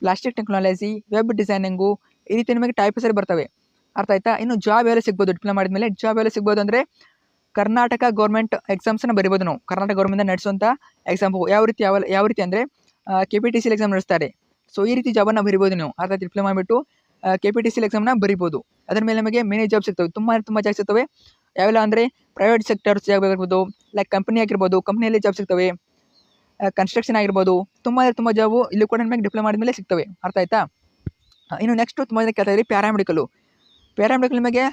plastic technology web designing ಈ ರೀತಿ ನಿಮಗೆ ಟೈಪ್ ಹೆಸರು ಬರ್ತವೆ. ಅರ್ಥ ಆಯ್ತಾ? ಇನ್ನು ಜಾಬ್ ಎಲ್ಲ ಸಿಗ್ಬೋದು? ಡಿಪ್ಲೊಮಾ ಮಾಡಿದ್ಮೇಲೆ ಜಾಬ್ ಎಲ್ಲ ಸಿಗ್ಬೋದು ಅಂದರೆ ಕರ್ನಾಟಕ ಗೌರ್ಮೆಂಟ್ ಎಕ್ಸಾಮ್ಸನ್ನು ಬರಿಬೋದು ನಾವು. ಕರ್ನಾಟಕ ಗೌರ್ಮೆಂಟ್ ನಡೆಸುವಂಥ ಎಕ್ಸಾಮ್ ಯಾವ ರೀತಿ ಯಾವ ಯಾವ ರೀತಿ ಅಂದರೆ K P T C exam ನಡೆಸ್ತಾರೆ. ಸೊ ಈ ರೀತಿ ಜಾಬನ್ನು ಬರಿಬೋದು ನೀವು. ಅರ್ಥ ಡಿಪ್ಲೊಮಾ ಮಾಡಿಬಿಟ್ಟು ಕೆ ಪಿ ಟಿ ಸಿ ಎಕ್ಸಾಮ್ನ ಬರಿಬೋದು. ಅದರ ಮೇಲೆ ನಮಗೆ ಮೇನಿ ಜಾಬ್ ಸಿಗ್ತವೆ. ತುಂಬ ತುಂಬ ಜಾಬ್ ಸಿಗ್ತವೆ. ಯಾವೆಲ್ಲ ಅಂದರೆ ಪ್ರೈವೇಟ್ ಸೆಕ್ಟರ್ಸ್ ಜಾಬ್ ಆಗಿರ್ಬೋದು ಲೈಕ್ ಕಂಪ್ನಿ ಆಗಿರ್ಬೋದು ಕಂಪ್ನಿಯಲ್ಲಿ ಜಾಬ್ ಸಿಗ್ತವೆ. ಕನ್ಸ್ಟ್ರಕ್ಷನ್ ಆಗಿರ್ಬೋದು. ತುಂಬ ತುಂಬ ಜಾಬು ಇಲ್ಲಿ ಕೂಡ ನಮಗೆ ಡಿಪ್ಲೊಮಾ ಮಾಡಿದ್ಮೇಲೆ ಸಿಗ್ತವೆ. ಅರ್ಥ ಆಯ್ತಾ? ಇನ್ನು ನೆಕ್ಸ್ಟು ತುಂಬ ಜನ ಕೇಳ್ತಾ ಇದ್ದೀವಿ ಪ್ಯಾರಾಮೆಡಿಕಲು ಪ್ಯಾರಾಮೆಡಿಕಲ್ ನಿಮಗೆ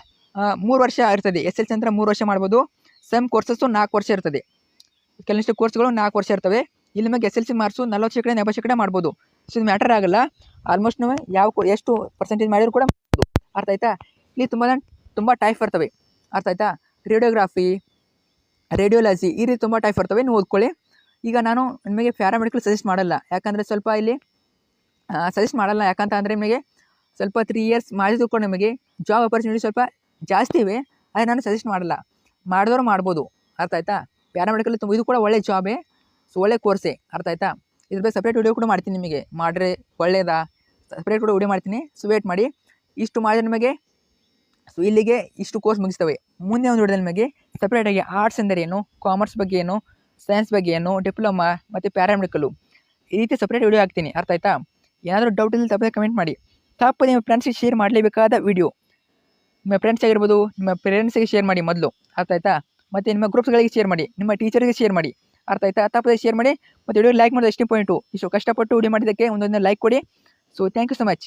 ಮೂರು ವರ್ಷ ಇರ್ತದೆ. ಎಸ್ ಎಲ್ ಸಿ ನಂತರ ಮೂರು ವರ್ಷ ಮಾಡ್ಬೋದು. ಸೆಮ್ ಕೋರ್ಸಸ್ಸು ನಾಲ್ಕು ವರ್ಷ ಇರ್ತದೆ. ಕೆಲವಷ್ಟು ಕೋರ್ಸ್ಗಳು ನಾಲ್ಕು ವರ್ಷ ಇರ್ತವೆ. ಇಲ್ಲಿ ನಿಮಗೆ ಎಸ್ ಎಲ್ ಸಿ ಮಾರ್ಸು ನಲ್ವತ್ತು ಶೇಕಡ ಎಂಬತ್ತು ಶೇಕಡ ಮಾಡ್ಬೋದು. ಸೊ ಇದು ಮ್ಯಾಟರ್ ಆಗಲ್ಲ. ಆಲ್ಮೋಸ್ಟ್ ನಾವು ಯಾವ ಎಷ್ಟು ಪರ್ಸೆಂಟೇಜ್ ಮಾಡಿದ್ರು ಕೂಡ ಮಾಡ್ಬೋದು. ಅರ್ಥ ಆಯ್ತಾ? ಇಲ್ಲಿ ತುಂಬ ತುಂಬ ಟೈಪ್ ಬರ್ತವೆ. ಅರ್ಥ ಆಯ್ತಾ? ರೇಡಿಯೋಗ್ರಾಫಿ ರೇಡಿಯೋಲಜಿ ಈ ರೀತಿ ತುಂಬ ಟೈಪ್ ಬರ್ತವೆ. ನೀವು ಓದ್ಕೊಳ್ಳಿ. ಈಗ ನಾನು ನಿಮಗೆ ಪ್ಯಾರಾಮೆಡಿಕಲ್ ಸಜೆಸ್ಟ್ ಮಾಡಲ್ಲ. ಯಾಕಂದರೆ ಸ್ವಲ್ಪ ಇಲ್ಲಿ ಸಜೆಸ್ಟ್ ಮಾಡಲ್ಲ. ಯಾಕಂತ ಅಂದರೆ ನಿಮಗೆ ಸ್ವಲ್ಪ ತ್ರೀ ಇಯರ್ಸ್ ಮಾಡಿದ್ರು ಕೂಡ ನಿಮಗೆ ಜಾಬ್ ಆಪರ್ಚುನಿಟಿ ಸ್ವಲ್ಪ ಜಾಸ್ತಿ ಇವೆ. ಆದರೆ ನಾನು ಸಜೆಸ್ಟ್ ಮಾಡಲ್ಲ. ಮಾಡಿದವರು ಮಾಡ್ಬೋದು. ಅರ್ಥ ಆಯ್ತಾ? ಪ್ಯಾರಾಮೆಡಿಕಲ್ ತುಂಬ, ಇದು ಕೂಡ ಒಳ್ಳೆ ಜಾಬೇ ಸೊ ಒಳ್ಳೆ ಕೋರ್ಸೇ ಅರ್ಥ ಆಯ್ತಾ? ಇದ್ರ ಬಗ್ಗೆ ಸಪ್ರೇಟ್ ವಿಡಿಯೋ ಕೂಡ ಮಾಡ್ತೀನಿ ನಿಮಗೆ. ಮಾಡ್ರೆ ಒಳ್ಳೇದಾ? ಸಪ್ರೇಟ್ ಕೂಡ ವಿಡಿಯೋ ಮಾಡ್ತೀನಿ. ಸೊ ವೇಟ್ ಮಾಡಿ. ಇಷ್ಟು ಮಾಡಿದ್ರೆ ನಿಮಗೆ ಸೊ ಇಲ್ಲಿಗೆ ಇಷ್ಟು ಕೋರ್ಸ್ ಮುಗಿಸ್ತವೆ. ಮುಂದೆ ಒಂದು ವಿಡಿಯೋದಲ್ಲಿ ನಿಮಗೆ ಸಪ್ರೇಟಾಗಿ ಆರ್ಟ್ಸ್ ಅಂದರೆ ಏನು ಕಾಮರ್ಸ್ ಬಗ್ಗೆ ಏನು ಸೈನ್ಸ್ ಬಗ್ಗೆ ಏನು ಡಿಪ್ಲೊಮಾ ಮತ್ತು ಪ್ಯಾರಾಮೆಡಿಕಲು ಈ ರೀತಿ ಸಪ್ರೇಟ್ ವಿಡಿಯೋ ಹಾಕ್ತೀನಿ. ಅರ್ಥ ಆಯ್ತಾ? ಏನಾದರೂ ಡೌಟ್ ಇಲ್ಲ ತಪ್ಪದೆ ಕಮೆಂಟ್ ಮಾಡಿ. ತಪ್ಪು ನಿಮ್ಮ ಫ್ರೆಂಡ್ಸಿಗೆ ಶೇರ್ ಮಾಡಲೇಬೇಕಾದ ವಿಡಿಯೋ ನಿಮ್ಮ ಫ್ರೆಂಡ್ಸ್ ಆಗಿರ್ಬೋದು, ನಿಮ್ಮ ಪೇರೆಂಟ್ಸಿಗೆ ಶೇರ್ ಮಾಡಿ ಮೊದಲು. ಅರ್ಥ ಆಯ್ತಾ? ಮತ್ತು ನಿಮ್ಮ ಗ್ರೂಪ್ಸ್ಗಳಿಗೆ ಶೇರ್ ಮಾಡಿ, ನಿಮ್ಮ ಟೀಚರ್ಗೆ ಶೇರ್ ಮಾಡಿ. ಅರ್ಥ ಆಯ್ತಾ? ತಪ್ಪದೆ ಶೇರ್ ಮಾಡಿ, ಮತ್ತು ವಿಡಿಯೋ ಲೈಕ್ ಮಾಡೋದು ಎಷ್ಟು ಪಾಯಿಂಟು ಇಷ್ಟು ಕಷ್ಟಪಟ್ಟು ವಿಡಿಯೋ ಮಾಡಿದ್ದಕ್ಕೆ ಒಂದೊಂದು ಲೈಕ್ ಕೊಡಿ. So thank you so much